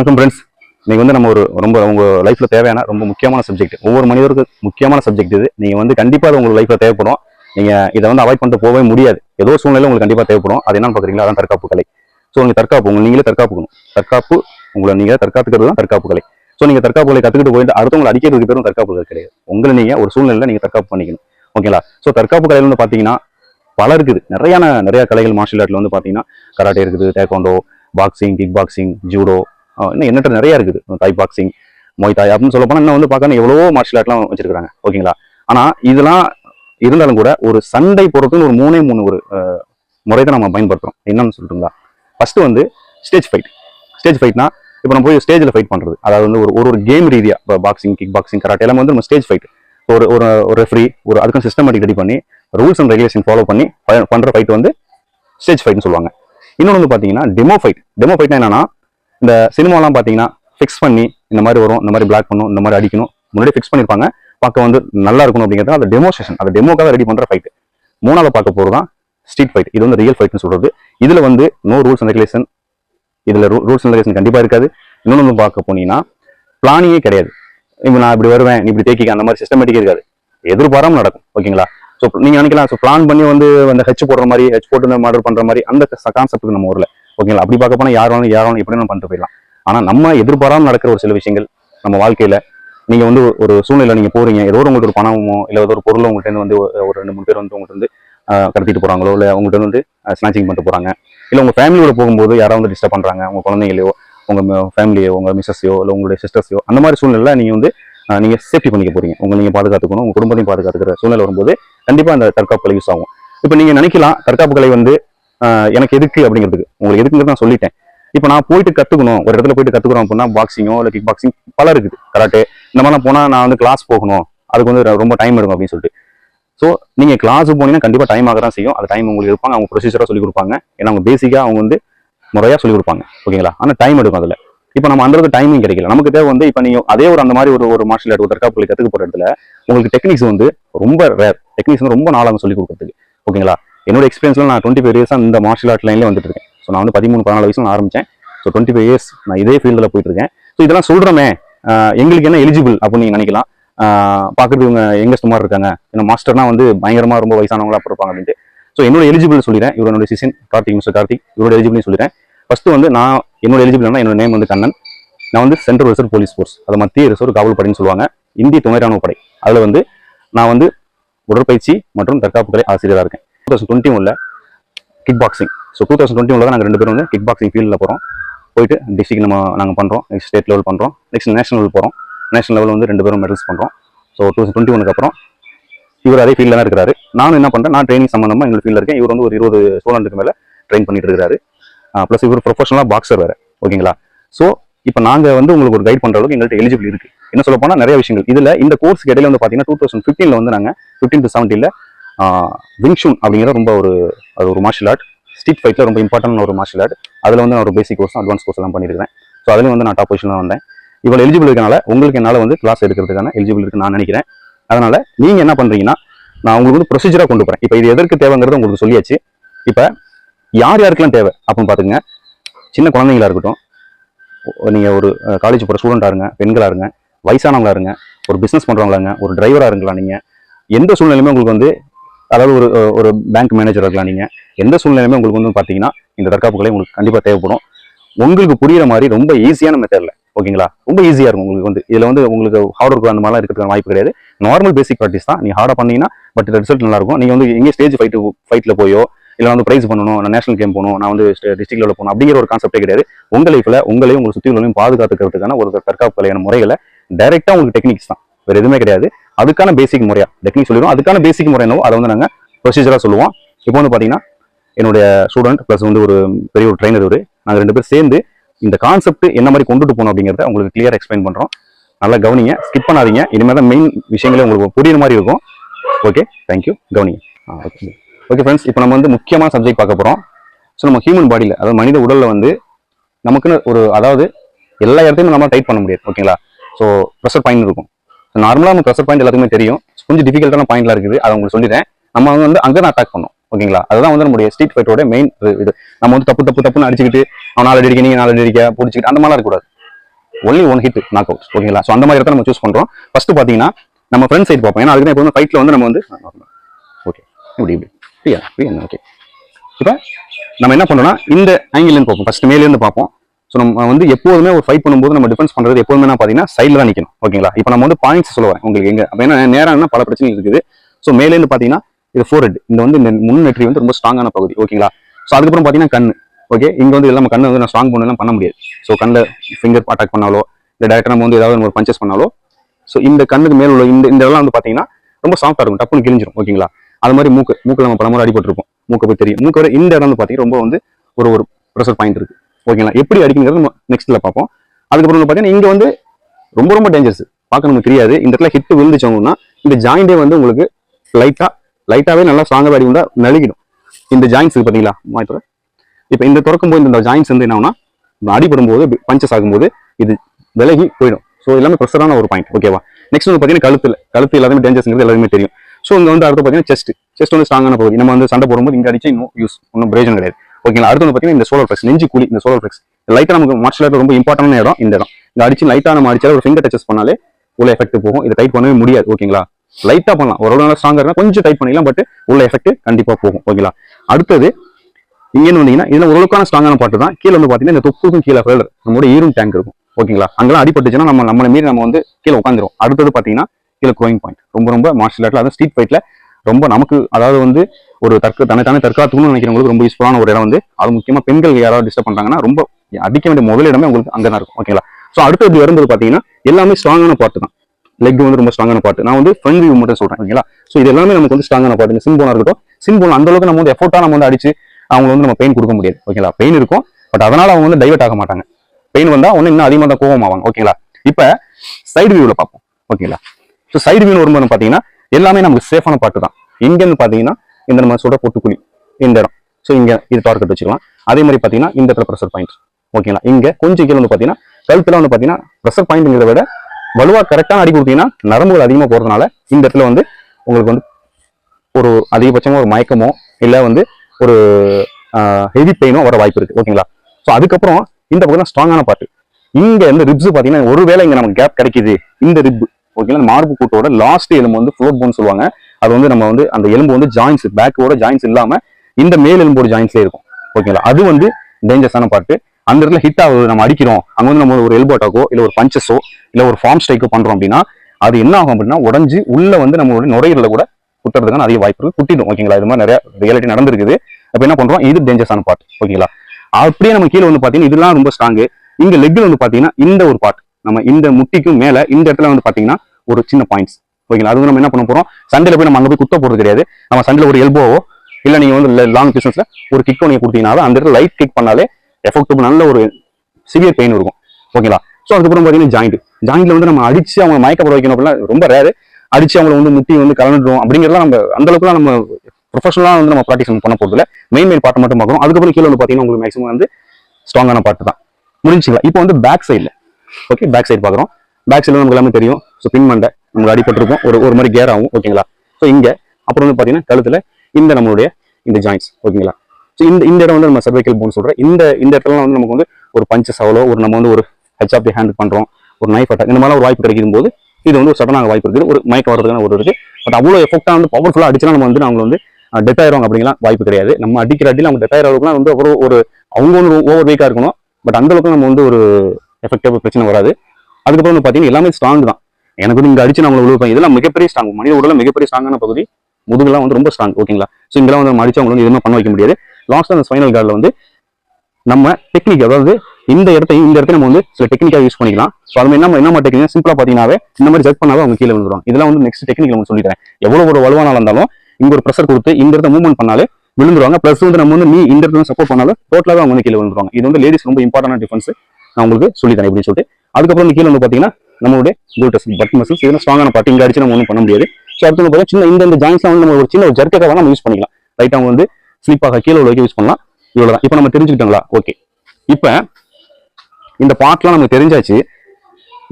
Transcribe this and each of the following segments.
வணக்கம் ஃப்ரெண்ட்ஸ் நீங்கள் வந்து நம்ம ஒரு ரொம்ப உங்கள் லைஃப்பில் தேவையான ரொம்ப முக்கியமான சப்ஜெக்ட் ஒவ்வொரு மனிதருக்கு முக்கியமான சப்ஜெக்ட் இது. நீங்கள் வந்து கண்டிப்பாக அது உங்களுக்கு லைஃப்பில் தேவைப்படும். நீங்கள் இதை வந்து அவாய்ட் பண்ணிட்டு போகவே முடியாது. ஏதோ சூழ்நிலை உங்களுக்கு கண்டிப்பாக தேவைப்படும். அது என்னன்னு பார்க்குறீங்களா? அதான் தற்காப்பு கலை. ஸோ நீங்கள் தற்காப்பு உங்களை நீங்களே தற்காப்புக்கணும் தற்காப்பு உங்களை நீங்கள் தற்காத்துக்கிறது தான் தற்காப்பு கலை. ஸோ நீங்கள் தற்காப்பு கலை கற்றுக்கிட்டு போயிட்டு அடுத்தவங்களை அடிக்கிறதுக்கு பேரும் தற்காப்பு கலை கிடையாது. உங்களை நீங்கள் ஒரு சூழ்நிலையில் நீங்கள் தற்காப்பு பண்ணிக்கணும். ஓகேங்களா ஸோ தற்காப்பு கலையில் வந்து பார்த்தீங்கன்னா பல இருக்குது. நிறையான நிறையா கலைகள் மார்ஷியல் ஆர்ட்டில் வந்து பார்த்தீங்கன்னா கராட்டே இருக்குது taekwondo boxing kick boxing judo இன்னும் எண்ணற்ற நிறைய இருக்குது. தாய் பாக்ஸிங் மொய் தாய் அப்படின்னு சொல்ல போனால் இன்னும் வந்து பார்க்கணும் எவ்வளவோ மார்ஷியல் ஆர்ட்லாம் வச்சிருக்காங்க ஓகேங்களா? ஆனா இதெல்லாம் இருந்தாலும் கூட ஒரு சண்டை போடுறதுன்னு ஒரு மூணே மூணு ஒரு முறை தான் நம்ம பயன்படுத்துறோம். என்னன்னு சொல்லிட்டுங்களா ஃபர்ஸ்ட் வந்து ஸ்டேஜ் ஃபைட் ஸ்டேஜ் ஃபைட்னா இப்போ நம்ம போய் ஸ்டேஜில் ஃபைட் பண்றது. அதாவது வந்து ஒரு ஒரு கேம் ரீதியா இப்போ பாக்ஸிங் கிக் பாக்ஸிங் கராட்டே எல்லாம் வந்து நம்ம ஸ்டேஜ் ஃபைட் ஒரு ஒரு ஒரு ரெஃப்ரி ஒரு அதுக்கும் சிஸ்டமேட்டிக் ரெடி பண்ணி ரூல்ஸ் அண்ட் ரெகுலேஷன் ஃபாலோ பண்ணி பண்ணுற பண்ற ஃபைட் வந்து ஸ்டேஜ் ஃபைட்னு சொல்லுவாங்க. இன்னொன்று வந்து பார்த்தீங்கன்னா டெமோ ஃபைட் டெமோ ஃபைட்னா என்னன்னா இந்த சினிமாலாம் பார்த்தீங்கன்னா ஃபிக்ஸ் பண்ணி இந்த மாதிரி வரும் இந்த மாதிரி பிளாக் பண்ணும் இந்த மாதிரி அடிக்கணும். முன்னாடி ஃபிக்ஸ் பண்ணியிருப்பாங்க பார்க்க வந்து நல்லா இருக்கணும் அப்படிங்கிறது அந்த டெமோஸ்ட்ரேஷன் அந்த டெமோக்காக ரெடி பண்ணுற ஃபைட் மூணாவது பார்க்க போகிறது தான் ஸ்ட்ரீட் ஃபைட் இது வந்து ரியல் ஃபைட்னு சொல்கிறது இதில் வந்து நோ ரூல்ஸ் அண்ட் ரெகுலேஷன் இதுல ரூல்ஸ் அண்ட் ரெகுலேஷன் கண்டிப்பாக இருக்காது. இன்னொன்று வந்து பார்க்க போனீங்கன்னா பிளானிங்கே கிடையாது. இப்போ நான் இப்படி வருவேன் நீ இப்படி தேக்கிக்க அந்த மாதிரி சிஸ்டமேட்டிக் இருக்காது. எதிர்பாராமல் நடக்கும் ஓகேங்களா? ஸோ நீங்கள் நினைக்கலாம் ஸோ பிளான் பண்ணி வந்து அந்த ஹெச் போடுற மாதிரி ஹெச் போட்டு மாடர் பண்ணுற மாதிரி அந்த கான்செப்ட்டுக்கு நம்ம ஊரில் ஓகேங்களா? அப்படி பார்க்க போனால் யார் வேணும் யார் வேணும் எப்படி வேணும் பண்ணிட்டு போயிடலாம். ஆனால் நம்ம எதிர்பாராமல் நடக்கிற ஒரு சில விஷயங்கள் நம்ம வாழ்க்கையில் நீங்கள் வந்து ஒரு சூழ்நிலை நீங்கள் போகிறீங்க ஏதோ ஒரு ஒரு பணமோ இல்லை ஏதோ ஒரு பொருளோ உங்கள்கிட்ட இருந்து வந்து ஒரு- ரெண்டு மூணு பேர் வந்து உங்கள்கிட்ட வந்து கடத்திட்டு போகிறாங்களோ இல்லை உங்கள்கிட்ட வந்து ஸ்நாச்சிங் பண்ணிட்டு போகிறாங்க இல்லை உங்கள் ஃபேமிலியோட போகும்போது யாராவது வந்து டிஸ்டர்ப் பண்ணுறாங்க உங்கள் குழந்தைங்களையோ உங்கள் ஃபேமிலியோ உங்கள் மிஸ்ஸஸையோ இல்லை உங்களுடைய சிஸ்டர்ஸையோ அந்த மாதிரி சூழ்நிலை நீங்கள் வந்து நீங்கள் சேஃப்டி பண்ணிக்க போகிறீங்க உங்களை நீங்கள் பாதுகாத்துக்கணும் உங்கள் குடும்பத்தையும் பாதுகாத்துக்கிற சூழ்நிலை வரும்போது கண்டிப்பாக அந்த தற்காப்பு கலை யூஸ் ஆகும். இப்போ நீங்கள் நினைக்கலாம் தற்காப்பு கலை வந்து எனக்கு எதுக்கு அப்படிங்கிறதுக்கு. உங்களுக்கு எதுக்குங்கிறது நான் சொல்லிட்டேன். இப்போ நான் போயிட்டு கற்றுக்கணும் ஒரு இடத்துல போயிட்டு கற்றுக்குறோம் அப்படின்னா பாக்ஸிங்கோ இல்லை கிக் பாக்ஸிங் பல இருக்குது. கராட்டே இந்த மாதிரிலாம் போனால் நான் வந்து கிளாஸ் போகணும். அதுக்கு வந்து ரொம்ப டைம் எடுக்கும் அப்படின்னு சொல்லிட்டு. ஸோ நீங்கள் கிளாஸுக்கு போனீங்கன்னா கண்டிப்பாக டைம் ஆக தான் செய்யும். அது டைம் உங்களுக்கு இருப்பாங்க அவங்க ப்ரொசீஜராக சொல்லி கொடுப்பாங்க. ஏன்னா அவங்க பேசிக்காக அவங்க வந்து முறையாக சொல்லி கொடுப்பாங்க. ஓகேங்களா ஆனால் டைம் எடுக்கும் அதில். இப்போ நம்ம அந்த அளவுக்கு டைமிங் கிடைக்கல. நமக்கு தேவை வந்து இப்போ நீங்கள் அதே ஒரு அந்த மாதிரி ஒரு ஒரு மார்ஷல் ஆர்ட் ஒரு தற்காப்பு கற்றுக்க போகிற இடத்துல உங்களுக்கு டெக்னிக்ஸ் வந்து ரொம்ப ரேர் டெக்னிக்ஸ் வந்து ரொம்ப நாளாக சொல்லி கொடுக்கறதுக்கு. ஓகேங்களா என்னோட எக்ஸ்பீரியன்ஸில் நான் டுவெண்ட்டி ஃபைவ் இயர்ஸாக இந்த மார்ஷியல் ஆர்ட் லைன்ல வந்துட்டு இருக்கேன். ஸோ நான் வந்து பதிமூணு பதினாலு வயசில் நான் ஸோ டுவெண்ட்டி ஃபைவ் இயர்ஸ் நான் இதே ஃபீல்டில் போயிட்டு இருக்கேன். ஸோ இதெல்லாம் சொல்கிறோமே எங்களுக்கு என்ன எலிஜிபிள் அப்படின்னு நீங்கள் நினைக்கலாம். பார்க்குறது இவங்க யங்கஸ்ட் மாதிரி இருக்காங்க. ஏன்னா மாஸ்டர்னா வந்து பயங்கரமாக ரொம்ப வயசானவங்களா இருப்பாங்க அப்படின்ட்டு. ஸோ என்னோட எலிஜிபிள் சொல்லிடுறேன். இவரோட சிசன் கார்த்திக் மிஸ்டர் கார்த்திக் இவரோட எலிஜிபிள்னு சொல்லிடுறேன். ஃபஸ்ட்டு வந்து நான் என்னோட எலிஜிபிள்னா என்னோட நேம் வந்து கண்ணன். நான் வந்து சென்ட்ரல் ரிசர்வ் போலீஸ் ஃபோர்ஸ் அதை மத்திய ரிசர்வ் காவல் படைன்னு சொல்லுவாங்க. இந்திய துணை ராணுவ படை. அதில் வந்து நான் வந்து உடற்பயிற்சி மற்றும் தற்காப்புகளை ஆசிரியராக இருக்கேன். தௌசண்ட் டுவெண்ட்டி ஒன்ல kick boxing so two thousand twenty தான் நாங்கள் ரெண்டு பேரும் வந்து கிக் பாக்ஸிங் ஃபீல்டில் போகிறோம் போயிட்டு டிஸ்ட்ரிக்ட் நம்ம நாங்கள் பண்ணுறோம் நெக்ஸ்ட் ஸ்டேட் லெவல் பண்ணுறோம் நெக்ஸ்ட் நேஷனல் லெவல் போகிறோம் நேஷனல் லெவல் வந்து ரெண்டு பேரும் மெடல்ஸ் பண்ணுறோம் ஸோ டூ தௌசண்ட் டுவெண்ட்டி ஒனுக்கு அப்புறம் இவர் அதே ஃபீல்டில் தான் இருக்கிறாரு. நானும் என்ன பண்ணுறேன் நான் ட்ரைனிங் சம்மந்தமாக எங்கள் ஃபீல்டில் இருக்கேன். இவர் வந்து ஒரு இருபது ஸ்டூடெண்ட்டுக்கு மேலே ட்ரெயின் பண்ணிட்டு இருக்கிறாரு. ப்ளஸ் இவர் ப்ரொஃபஷனலாக பாக்ஸர் வேறு. ஓகேங்களா? ஸோ இப்போ நாங்கள் வந்து உங்களுக்கு ஒரு கைட் பண்ணுற அளவுக்கு எங்கள்கிட்ட எலிஜிபிள் இருக்கு. என்ன சொல்ல போனால் நிறைய விஷயங்கள். இதில் இந்த கோர்ஸ் இடையில வந்து பார்த்தீங்கன்னா டூ தௌசண்ட் ஃபிஃப்டீனில் வந்து நாங்கள் ஃபிஃப்டீன் டு செவன்ட்டியில் விங்ஷூன் அப்படிங்கிற ரொம்ப ஒரு அது ஒரு மார்ஷல் ஆர்ட் ஸ்ட்ரீட் ஃபைட்டில் ரொம்ப இம்பார்ட்டன்ட் ஒரு மார்ஷல் ஆர்ட் அதில் வந்து நான் ஒரு பேசிக் கோர்ஸ் அட்வான்ஸ் கோர்ஸ் எல்லாம் பண்ணியிருக்கேன் ஸோ அதுலேயும் வந்து நான் டாப் பொசிஷனில் வந்தேன். இவ்வளோ எலிஜிபிள் இருக்கனால உங்களுக்கு என்னால் வந்து கிளாஸ் எடுக்கிறதுக்கான எலிஜிபிள் இருக்குன்னு நான் நினைக்கிறேன். அதனால் நீங்கள் என்ன பண்ணுறீங்கன்னா நான் உங்களுக்கு வந்து ப்ரொசீஜராக கொண்டு போகிறேன் இப்போ இது எதற்கு தேவைங்கிறது உங்களுக்கு சொல்லியாச்சு. இப்போ யார் யாருக்கெல்லாம் தேவை அப்படின்னு பார்த்துங்க சின்ன குழந்தைங்களா இருக்கட்டும். நீங்கள் ஒரு காலேஜ் போகிற ஸ்டூடெண்டாக இருங்க பெண்களாக இருங்க வயசானவங்களா இருங்க ஒரு பிஸ்னஸ் பண்ணுறவங்களாங்க ஒரு டிரைவராக இருங்களா நீங்கள் எந்த சூழ்நிலையுமே உங்களுக்கு வந்து அதாவது ஒரு ஒரு பேங்க் மேனேஜர் இருக்கலாம் நீங்கள் எந்த சூழ்நிலையுமே உங்களுக்கு வந்து பார்த்தீங்கன்னா இந்த தற்காப்பு கலை உங்களுக்கு கண்டிப்பாக தேவைப்படும். உங்களுக்கு புரியுற மாதிரி ரொம்ப ஈஸியான மெத்தடில் ஓகேங்களா? ரொம்ப ஈஸியாக இருக்கும் உங்களுக்கு வந்து. இதில் வந்து உங்களுக்கு ஹார்ட் ஒர்க் அந்த மாதிரிலாம் இருக்கிறதுக்கான வாய்ப்பு கிடையாது. நார்மல் பேசிக் ப்ராக்டிஸ் தான். நீ ஹார்டாக பண்ணீங்கன்னா பட் ரிசல்ட் நல்லாயிருக்கும் நீங்கள் வந்து எங்கே ஸ்டேஜ் ஃபைட்டு ஃபைட்டில் போயோ இல்லை வந்து ப்ரைஸ் பண்ணணும் நான் நேஷனல் கேம் போகணும் நான் வந்து டிஸ்ட்ரிக்ட் லெவலில் போகணும் அப்படிங்கிற ஒரு கான்செப்டே கிடையாது. உங்கள் லைஃப்ல உங்களையும் உங்களை சுற்றி உள்ளவங்களையும் பாதுகாத்துக்கிறதுக்கான ஒரு தற்காப்பு கலையான முறைகளை டைரெக்டாக உங்களுக்கு டெக்னிக்ஸ் தான். வேறு எதுவுமே கிடையாது. அதுக்கான பேசிக் முறையா. டெக்னிக் சொல்லிடுவோம். அதுக்கான பேசிக் முறை என்னவோ அதை வந்து நாங்கள் ப்ரொசீஜராக சொல்லுவோம். இப்போ வந்து பார்த்தீங்கன்னா என்னுடைய ஸ்டூடெண்ட் ப்ளஸ் வந்து ஒரு பெரிய ஒரு ட்ரைனர் ஒரு நாங்கள் ரெண்டு பேரும் சேர்ந்து இந்த கான்செப்ட் என்ன மாதிரி கொண்டுட்டு போகணும் அப்படிங்கிறத உங்களுக்கு கிளியர் எக்ஸ்பிளைன் பண்ணுறோம் நல்லா கவனிங்க. ஸ்கிப் பண்ணாதீங்க. இனிமேல் தான் மெயின் விஷயங்களே உங்களுக்கு புரியுற மாதிரி இருக்கும். ஓகே தேங்க்யூ கவனிங்க. ஓகே ஓகே ஃப்ரெண்ட்ஸ் இப்போ நம்ம வந்து முக்கியமான சப்ஜெக்ட் பார்க்க போகிறோம் ஸோ நம்ம ஹியூமன் பாடியில் அதாவது மனித உடலில் வந்து நமக்குன்னு ஒரு அதாவது எல்லா இடத்தையும் நம்ம டைட் பண்ண முடியாது. ஓகேங்களா ஸோ ப்ரெஷர் பாயிண்ட் இருக்கும். நார்மலாக நம்ம ப்ரெஷர் பாயிண்ட் எல்லாத்துக்குமே தெரியும். கொஞ்சம் டிஃபிகல்ட்டான பாயிண்ட்லாம் இருக்குது. அதை உங்களுக்கு சொல்லிடுறேன். நம்ம வந்து அங்கே தான் அட்டாக் பண்ணோம். ஓகேங்களா? அதுதான் வந்து நம்மளுடைய ஸ்ட்ரீட் ஃபைட்டோட மெயின் இது. நம்ம வந்து தப்பு தப்பு தப்புன்னு அடிச்சுக்கிட்டு அவன் நாலு அடிக்க நீங்கள் நாலு அடிக்க பிடிச்சிக்கிட்டு அந்த மாதிரிலாம் இருக்கக்கூடாது. Only one hit knock out ஓகேங்களா? ஸோ அந்த மாதிரி இடத்த நம்ம சூஸ் பண்ணுறோம் ஃபர்ஸ்ட் பார்த்தீங்கன்னா நம்ம ஃப்ரெண்ட் சைடு பார்ப்போம். ஏன்னா அதுக்கு தான் இப்போ வந்து வந்து நம்ம வந்து ஓகே இப்படி இப்படி. ஃப்ரீயா ஃப்ரீயா ஓகே இப்போ நம்ம என்ன பண்ணோம்னா இந்த ஆங்கிள் பார்ப்போம். ஃபர்ஸ்ட் மேலேருந்து பார்ப்போம். ஸோ நம்ம வந்து எப்போதுமே ஒரு ஃபைட் பண்ணும்போது நம்ம டிஃபென்ஸ் பண்ணுறது எப்போதுமே நான் பார்த்தீங்கன்னா சைடில் தான் நிற்கணும் ஓகேங்களா இப்போ நம்ம வந்து பாயிண்ட்ஸ் சொல்லுவேன் உங்களுக்கு எங்கே? அப்போ என்ன நேரம் பல பிரச்சனைகள் இருக்குது. ஸோ மேலேருந்து பார்த்தீங்கன்னா இது ஃபோர் ஹெட் இந்த வந்து இந்த முன் நெற்றி வந்து ரொம்ப ஸ்ட்ராங்கான பகுதி. ஓகேங்களா ஸோ அதுக்கப்புறம் பார்த்தீங்கன்னா கண் ஓகே இங்கே வந்து எல்லாம் நம்ம கண்ணை வந்து நான் ஸ்ட்ராங் பண்ணலாம் பண்ண முடியாது. ஸோ கண்ணில் ஃபிங்கர் அட்டாக் பண்ணாலோ இல்லை டேரக்டாக நம்ம வந்து ஏதாவது ஒரு பஞ்சஸ் பண்ணாலோ ஸோ இந்த கண்ணுக்கு மேல உள்ள இந்த இந்த இதெல்லாம் வந்து பார்த்தீங்கன்னா ரொம்ப சாஃப்டாக இருக்கும். டப்புன்னு கிழிஞ்சிரும். ஓகேங்களா அது மாதிரி மூக்கு. மூக்கில் நம்ம பல முறை அடிபட்டிருப்போம். மூக்கை போய் தெரியும். மூக்கு இந்த இடம் வந்து பார்த்தீங்கன்னா ரொம்ப வந்து ஒரு ஒரு ப்ரெஷர் பாயிண்ட் இருக்குது ஓகேங்களா? எப்படி அடிக்குங்கிறது நம்ம நெக்ஸ்ட்ல பார்ப்போம். அதுக்கப்புறம் பார்த்தீங்கன்னா இங்க வந்து ரொம்ப ரொம்ப டேஞ்சர்ஸ் பார்க்க நமக்கு தெரியாது. இந்த இடத்துல ஹிட் விழுந்துச்சோங்கன்னா இந்த ஜாயிண்டே வந்து உங்களுக்கு லைட்டா லைட்டாவே நல்லா ஸ்ட்ராங்காக அடி நழுகிடும். இந்த ஜாயின்ஸ் பார்த்தீங்களா மாய்த்தோட இப்போ இந்த திறக்கும் போது இந்த ஜாயின்ஸ் வந்து என்ன அடிபடும் போது பஞ்சஸ் ஆகும்போது இது விலகி போயிடும். ஸோ எல்லாமே ப்ரெஷரான ஒரு பாயிண்ட் ஓகேவா நெக்ஸ்ட் வந்து பார்த்தீங்கன்னா கழுத்துல. கழுத்து எல்லாமே டேஞ்சர்ஸ்ங்கிறது எல்லாருமே தெரியும். ஸோ இங்க வந்து அடுத்து பார்த்தீங்கன்னா செஸ்ட் செஸ்ட் வந்து ஸ்ட்ராங்கான பகுதி. நம்ம வந்து சண்டை போடும்போது இங்க அடிச்சு இன்னும் யூஸ் ஒன்றும் பிரயோஜனம் கிடையாது. ஓகேங்களா? அடுத்து வந்து பார்த்தீங்கன்னா இந்த சோலர் ஃபிளக்ஸ் நெஞ்சு குழி இந்த சோலர் ஃபிளக்ஸ் லைட்டாக நமக்கு மார்ஷல் ஆர்ட் ரொம்ப இம்பார்ட்டன்டான இடம் இந்த இடம். இந்த அடிச்சு லைட்டாக நம்ம அடிச்சாலும் ஒரு ஃபிங்கர் டச்சஸ் பண்ணாலே உள்ள எஃபெக்ட் போகும். இதை டைட் பண்ணவே முடியாது ஓகேங்களா? லைட்டாக பண்ணலாம். ஓரளவு நல்லா ஸ்ட்ராங்காக இருந்தால் கொஞ்சம் டைட் பண்ணிக்கலாம் பட் உள்ள எஃபெக்ட் கண்டிப்பாக போகும் ஓகேங்களா? அடுத்தது இங்கேன்னு வந்தீங்கன்னா இதில் ஓரளவுக்கான ஸ்ட்ராங்கான பாட்டு தான். கீழே வந்து பாத்தீங்கன்னா இந்த தொப்புக்கும் கீழே ஃபேல் நம்மளோட ஈரும் டேங்க் இருக்கும் ஓகேங்களா? அங்கெல்லாம் அடிபட்டுச்சுன்னா நம்ம நம்மளை மீறி நம்ம வந்து கீழே உட்காந்துரும் அடுத்தது பாத்தீங்கன்னா கீழே க்ரோயிங் பாயிண்ட் ரொம்ப ரொம்ப மார்ஷல் ஆர்ட்ல அதாவது ஸ்ட்ரீட் ஃபைட்டில் ரொம்ப நமக்கு அதாவது வந்து ஒரு தற்க தன்னை தானே தற்காத்துக்கணும்னு நினைக்கிறவங்களுக்கு ரொம்ப யூஸ்ஃபுல்லான ஒரு இடம் வந்து அது முக்கியமாக பெண்கள் யாராவது டிஸ்டர்ப் பண்ணுறாங்கன்னா ரொம்ப அடிக்க வேண்டிய முதலிடமே உங்களுக்கு அங்கே தான் இருக்கும். ஓகேங்களா ஸோ அடுத்து இப்படி வரும்போது பார்த்தீங்கன்னா எல்லாமே ஸ்ட்ராங்கான பாட்டு தான். லெக் வந்து ரொம்ப ஸ்ட்ராங்கான பாட்டு நான் வந்து ஃப்ரண்ட் வியூ மட்டும் சொல்கிறேன் ஓகேங்களா ஸோ இது எல்லாமே நமக்கு வந்து ஸ்ட்ராங்கான பாட்டு இந்த சிம்போனா இருக்கட்டும் சிம்போன் அந்த அளவுக்கு நம்ம வந்து எஃபோர்ட்டாக நம்ம வந்து அடிச்சு அவங்க வந்து நம்ம பெயின் கொடுக்க முடியாது ஓகேங்களா பெயின் இருக்கும் பட் அதனால அவங்க வந்து டைவெர்ட் ஆக மாட்டாங்க. பெயின் வந்தால் ஒன்று இன்னும் அதிகமாக தான் கோவம் ஆவாங்க ஓகேங்களா இப்போ சைடு வியூவில் பார்ப்போம் ஓகேங்களா ஸோ சைடு வியூ வரும்போது பார்த்தீங்கன்னா எல்லாமே நமக்கு சேஃபான பாட்டு தான். இங்கேருந்து பார்த்தீங்கன்னா இந்த நம்ம சொல்ற பொட்டுக்குழி இந்த இடம். ஸோ இங்க இது டார்கெட் வச்சுக்கலாம். அதே மாதிரி பார்த்தீங்கன்னா இந்த இடத்துல ப்ரெஷர் பாயிண்ட் ஓகேங்களா இங்க கொஞ்சம் கீழே வந்து பார்த்தீங்கன்னா கழுத்தில் வந்து பார்த்தீங்கன்னா ப்ரெஷர் பாயிண்ட்ங்கிறத விட வலுவா கரெக்டான அடி கொடுத்தீங்கன்னா நரம்புகள் அதிகமாக போறதுனால இந்த இடத்துல வந்து உங்களுக்கு வந்து ஒரு அதிகபட்சமா ஒரு மயக்கமோ இல்லை வந்து ஒரு ஹெவி பெயினோ வர வாய்ப்பு இருக்குது ஓகேங்களா ஸோ அதுக்கப்புறம் இந்த பக்கம் தான் ஸ்ட்ராங்கான பார்ட் இங்க இந்த ரிப்ஸ் பார்த்தீங்கன்னா ஒருவேளை இங்க நமக்கு கேப் கிடைக்குது. இந்த ரிப் ஓகேங்களா மார்பு கூட்டோட லாஸ்ட் எலும்பு வந்து ஃப்ளோட் போன் சொல்லுவாங்க. அது வந்து நம்ம வந்து அந்த எலும்பு வந்து ஜாயின்ஸ் பேக்கோட ஜாயின்ஸ் இல்லாம இந்த மேல் எலும்போட ஜாயின்ஸ்லேயே இருக்கும். ஓகேங்களா அது வந்து டேஞ்சரஸான பார்ட்டு அந்த இடத்துல ஹிட் ஆகுது நம்ம அடிக்கிறோம். அங்க வந்து நம்ம ஒரு எல்போட்டாக்கோ இல்லை இல்ல ஒரு பஞ்சஸோ இல்ல ஒரு ஃபார்ம் ஸ்ட்ரைக்கோ பண்றோம் அப்படின்னா அது என்ன ஆகும் அப்படின்னா உடஞ்சு உள்ள வந்து நம்மளோட நுரையீரல கூட குத்துறதுக்கான அதிக வாய்ப்பு இருக்கு குட்டிடும் ஓகேங்களா இது மாதிரி நிறைய ரியாலிட்டி நடந்திருக்குது. அப்ப என்ன பண்றோம்? இது டேஞ்சரஸான பார்ட் ஓகேங்களா அப்படியே நம்ம கீழே வந்து பாத்தீங்கன்னா இதெல்லாம் ரொம்ப ஸ்ட்ராங்கு இங்க லெக்ல வந்து பாத்தீங்கன்னா இந்த ஒரு பார்ட் நம்ம இந்த முட்டிக்கும் மேல இந்த இடத்துல வந்து பாத்தீங்கன்னா ஒரு சின்ன பாயிண்ட்ஸ் ஓகேங்களா? அது நம்ம என்ன பண்ண போகிறோம் சண்டையில் போய் நம்ம அங்கே போய் குத்த போகிறது கிடையாது. நம்ம சண்டையில் ஒரு எல்போவோ இல்லை நீங்கள் வந்து லாங் டிஸ்டன்ஸில் ஒரு கிக்கோ நீங்கள் கொடுத்தீங்கன்னா அந்த இடத்துல லைட் கிக் பண்ணாலே எஃபெக்டிவ் நல்ல ஒரு சிவியர் பெயின் இருக்கும். ஓகேங்களா? ஸோ அதுக்கப்புறம் பார்த்தீங்கன்னா ஜாயிண்ட் ஜாயிண்ட்ல வந்து நம்ம அடிச்சு அவங்க மயக்கப்பட வைக்கணும் அப்படின்னா ரொம்ப ரேரு அடிச்சு அவங்கள வந்து முட்டி வந்து கலந்துடும் அப்படிங்கிறதுலாம் நம்ம அந்த அளவுக்குலாம் நம்ம ப்ரொஃபஷனலாக வந்து நம்ம ப்ராக்டிஸ் பண்ண போறதுல மெயின் மெயின் பாட்டை மட்டும் பார்க்கணும். அதுக்கப்புறம் கீழே வந்து பார்த்தீங்கன்னா உங்களுக்கு மேக்ஸிமம் வந்து ஸ்ட்ராங்கான பாட்டு தான். முடிஞ்சுங்களா? இப்போ வந்து பேக் சைடில் ஓகே பேக் சைடு பார்க்குறோம். பேக் சைடில் நமக்கு எல்லாமே தெரியும். ஸோ பின் மண்டை நமக்கு அடிபட்டிருக்கும். ஒரு ஒரு மாதிரி கேர் ஆகும் ஓகேங்களா ஸோ இங்கே அப்புறம் வந்து பார்த்தீங்கன்னா கழுத்தில் இந்த நம்மளுடைய இந்த ஜாயின்ஸ் ஓகேங்களா ஸோ இந்த இந்த இடம் வந்து நம்ம சர்வைக்கல் போன் சொல்கிறேன் இந்த இந்த இடத்துல வந்து நமக்கு வந்து ஒரு பஞ்சஸ் அவ்வளோ ஒரு நம்ம வந்து ஒரு ஹெச் ஆஃப் தி ஹேண்ட் பண்ணுறோம் ஒரு நைஃப் அட்டாக் இந்த மாதிரி ஒரு வாய்ப்பு கிடைக்கும் போது இது வந்து ஒரு சடனாக வாய்ப்பு இருக்குது. ஒரு மயக்க வர்றதுக்கான ஒரு இருக்கு. பட் அவ்வளோ எஃபெக்டாக வந்து பவர்ஃபுல்லாக அடிச்சுனா நம்ம வந்து அவங்க வந்து டெத் ஆயிரும் அப்படிங்கலாம் வாய்ப்பு கிடையாது. நம்ம அடிக்கிற அடியில் அவங்க டெத் ஆயிரவுக்குலாம் வந்து ஒரு ஒரு அவங்க ஒன்று ஓவர் வீக்காக இருக்கணும். பட் அந்த அளவுக்கு நம்ம வந்து ஒரு எஃபெக்டிவ் பிரச்சனை வராது. அதுக்கப்புறம் வந்து பார்த்தீங்கன்னா எல்லாமே ஸ்ட்ராங் தான். எனக்கு வந்து இங்கே அடிச்சு நம்மளை விழுப்பேன் இதெல்லாம் மிகப்பெரிய ஸ்ட்ராங் மனித உடல மிகப்பெரிய ஸ்ட்ராங்கான பகுதி முதுகுலாம் வந்து ரொம்ப ஸ்ட்ராங் ஓகேங்களா ஸோ இங்கெல்லாம் வந்து நம்ம அடிச்சு அவங்களும் எதுவுமே பண்ண வைக்க முடியாது. லாஸ்ட் அந்த ஸ்பைனல் கார்டில் வந்து நம்ம டெக்னிக் அதாவது இந்த இடத்தையும் இந்த இடத்தையும் நம்ம வந்து சில டெக்னிக்காக யூஸ் பண்ணிக்கலாம். ஸோ அது என்ன என்ன டெக்னிக் சிம்பிளாக பார்த்தீங்கன்னாவே இந்த மாதிரி ஜட் பண்ணாவே அவங்க கீழே விழுந்துருவாங்க. இதெல்லாம் வந்து நெக்ஸ்ட் டெக்னிக் நம்ம சொல்லிடுறேன் எவ்வளோ ஒரு வலுவானால இருந்தாலும் இங்கே ஒரு ப்ரெஷர் கொடுத்து இந்த இடத்த மூவ்மெண்ட் பண்ணாலே விழுந்துருவாங்க. ப்ளஸ் வந்து நம்ம வந்து நீ இந்த இடத்துல சப்போர்ட் பண்ணாலும் டோட்டலாக அவங்க வந்து கீழே விழுந்துருவாங்க. இது வந்து லேடிஸ் ரொம்ப இம்பார்ட்டன்டான டிஃபரன்ஸ் நான் உங்களுக்கு சொல்லித்தரேன் அப்படின்னு சொல்லிட்டு. அதுக்கப்புறம் கீழே வந்து பார்த்தீங்கன்னா நம்மளுடைய குளூட்டஸ் பட் மசில்ஸ் இதெல்லாம் ஸ்ட்ராங்கான பாட்டு. இங்கே அடிச்சு நம்ம ஒன்றும் பண்ண முடியாது. ஸோ அடுத்து வந்து பார்த்தீங்கன்னா சின்ன இந்த இந்த ஜாயின்ஸ்லாம் வந்து நம்ம ஒரு சின்ன ஒரு ஜர்க்காக நம்ம யூஸ் பண்ணிக்கலாம். ரைட் அவங்க வந்து ஸ்லிப்பாக கீழே உள்ள யூஸ் பண்ணலாம். இவ்வளவுதான். இப்போ நம்ம தெரிஞ்சுக்கிட்டோங்களா ஓகே இப்போ இந்த பார்ட்லாம் நமக்கு தெரிஞ்சாச்சு.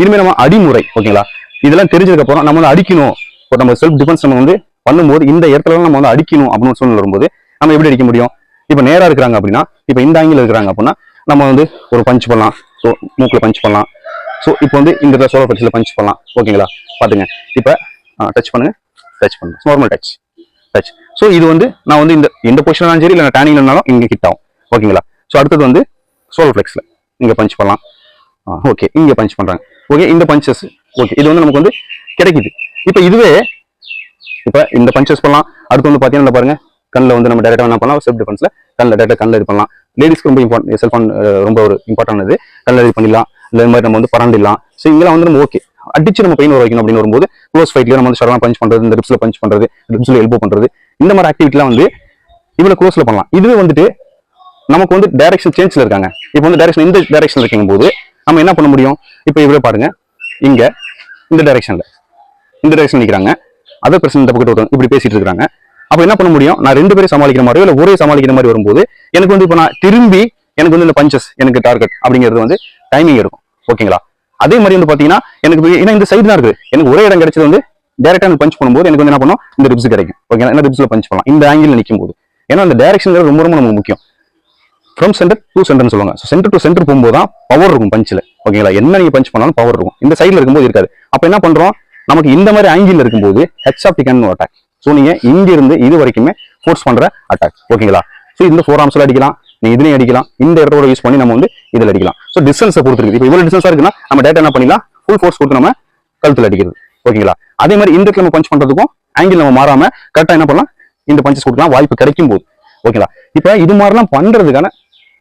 இனிமேல் நம்ம அடிமுறை ஓகேங்களா இதெல்லாம் தெரிஞ்சதுக்கப்புறம் நம்ம வந்து அடிக்கணும். இப்போ நம்ம செல்ஃப் டிஃபென்ஸ் நம்ம வந்து பண்ணும்போது இந்த இடத்துல நம்ம வந்து அடிக்கணும் அப்படின்னு சூழ்நிலை வரும்போது நம்ம எப்படி அடிக்க முடியும்? இப்போ நேராக இருக்கிறாங்க அப்படின்னா இப்போ இந்த ஆங்கில இருக்கிறாங்க அப்படின்னா நம்ம வந்து ஒரு பஞ்ச் பண்ணலாம். ஸோ மூக்கில் பஞ்ச் பண்ணலாம். ஸோ இப்போ வந்து இந்த இடத்துல சோலர் பட்சில் பஞ்ச் பண்ணலாம். ஓகேங்களா பார்த்துங்க இப்போ டச் பண்ணுங்கள் டச் பண்ணுங்க. நார்மல் டச் டச் ஸோ இது வந்து நான் வந்து இந்த எந்த பொசிஷனாலும் சரி இல்லை டேனிங் இருந்தாலும் இங்கே ஹிட் ஆகும். ஓகேங்களா ஸோ அடுத்தது வந்து சோலர் ஃப்ளெக்ஸில் இங்கே பஞ்ச் பண்ணலாம். ஓகே இங்கே பஞ்ச் பண்ணுறாங்க ஓகே இந்த பஞ்சஸ் ஓகே இது வந்து நமக்கு வந்து கிடைக்குது. இப்போ இதுவே இப்போ இந்த பஞ்சஸ் பண்ணலாம். அடுத்து வந்து பார்த்தீங்கன்னா பாருங்க. கண்ணில் வந்து நம்ம டேரெக்டாக என்ன பண்ணலாம்? செல்ஃப் டிஃபென்ஸில் கண்ணில் டேரெக்டாக கண்ணில் இது பண்ணலாம். லேடிஸ்க்கு ரொம்ப இம்பார்ட்டன் செல்ஃபோன் ரொம்ப ஒரு இம்பார்ட்டன்ட் இது கண்ணில் இது பண்ணிடலாம். இல்லை இந்த மாதிரி நம்ம வந்து பரண்டிடலாம். ஸோ இங்கெல்லாம் வந்து நம்ம ஓகே அடிச்சு நம்ம பெயின் வர வைக்கணும் அப்படின்னு வரும்போது க்ளோஸ் ஃபைட்லேயே நம்ம வந்து ஷரலாம் பஞ்ச் பண்ணுறது இந்த ரிப்ஸில் பஞ்ச் பண்ணுறது ரிப்ஸில் எல்போ பண்றது இந்த மாதிரி ஆக்டிவிட்டிலாம் வந்து இவ்வளவு க்ளோஸ்ல பண்ணலாம். இதுவே வந்துட்டு நமக்கு வந்து டைரக்ஷன் சேஞ்ச்ல இருக்காங்க. இப்போ வந்து டைரக்ஷன் இந்த டைரக்ஷன்ல இருக்கும் போது நம்ம என்ன பண்ண முடியும்? இப்போ இவ்வளவு பாருங்க. இங்க இந்த டைரக்ஷன்ல இந்த டைரக்ஷன் நிக்கிறாங்க. அதர் பிரச்சனை இந்த பக்கத்து ஒருத்தவங்க இப்படி பேசிட்டு இருக்காங்க. அப்ப என்ன பண்ண முடியும்? நான் ரெண்டு பேரும் சமாளிக்கிற மாதிரியோ இல்லை ஒரே சமாளிக்கிற மாதிரி வரும்போது எனக்கு வந்து இப்போ நான் திரும்பி எனக்கு வந்து இந்த பஞ்சஸ் எனக்கு டார்கெட் அப்படிங்கிறது வந்து டைமிங் இருக்கும் ஓகேங்களா அதே மாதிரி வந்து பாத்தீங்கன்னா எனக்கு ஏன்னா இந்த சைடு தான் இருக்குது எனக்கு ஒரே இடம் கிடைச்சது வந்து டேரக்டா எனக்கு பஞ்ச் பண்ணும்போது எனக்கு வந்து என்ன பண்ணும்? இந்த ரிப்ஸ் கிடைக்கும். ஓகேங்களா இந்த ரிப்ஸ்ல பஞ்ச் பண்ணலாம்? இந்த ஆங்கிள் நிற்கும் போது. ஏன்னா அந்த டேரக்ஷன் ரொம்ப ரொம்ப நமக்கு முக்கியம். ஃப்ரம் சென்டர் டூ சென்டர்னு சொல்லுவாங்க. ஸோ சென்டர் டு சென்டர் போகும்போது தான் பவர் இருக்கும் பஞ்சில் ஓகேங்களா என்ன நீங்கள் பஞ்ச் பண்ணாலும் பவர் இருக்கும். இந்த சைடில் இருக்கும்போது இருக்காது. அப்போ என்ன பண்ணுறோம் நமக்கு இந்த மாதிரி ஆங்கிள் இருக்கும்போது ஹெச் ஆஃப் டிகன் அட்டாக் ஸோ நீங்கள் இங்கிருந்து இது வரைக்குமே ஃபோர்ஸ் பண்ணுற அட்டாக் ஓகேங்களா ஸோ இந்த ஃபோர் ஆர்ம்ஸில் அடிக்கலாம். நீ இதுலையும் அடிக்கலாம். இந்த இடத்தோட யூஸ் பண்ணி நம்ம வந்து இதில் அடிக்கலாம். ஸோ டிஸ்டன்ஸை கொடுத்துருக்கு இப்போ இவ்வளோ டிஸ்டன்ஸாக இருக்குன்னா நம்ம டேட்டா என்ன பண்ணிக்கலாம் ஃபுல் ஃபோர்ஸ் கொடுத்து நம்ம கழுத்தில் அடிக்கிறது. ஓகேங்களா அதே மாதிரி இந்த இடத்துல நம்ம பஞ்ச் பண்ணுறதுக்கும் ஆங்கிள் நம்ம மாறாமல் கரெக்டாக என்ன பண்ணலாம்? இந்த பஞ்சஸ் கொடுக்கலாம். வாய்ப்பு கிடைக்கும் போது. ஓகேங்களா இப்போ இது மாதிரிலாம் பண்ணுறதுக்கான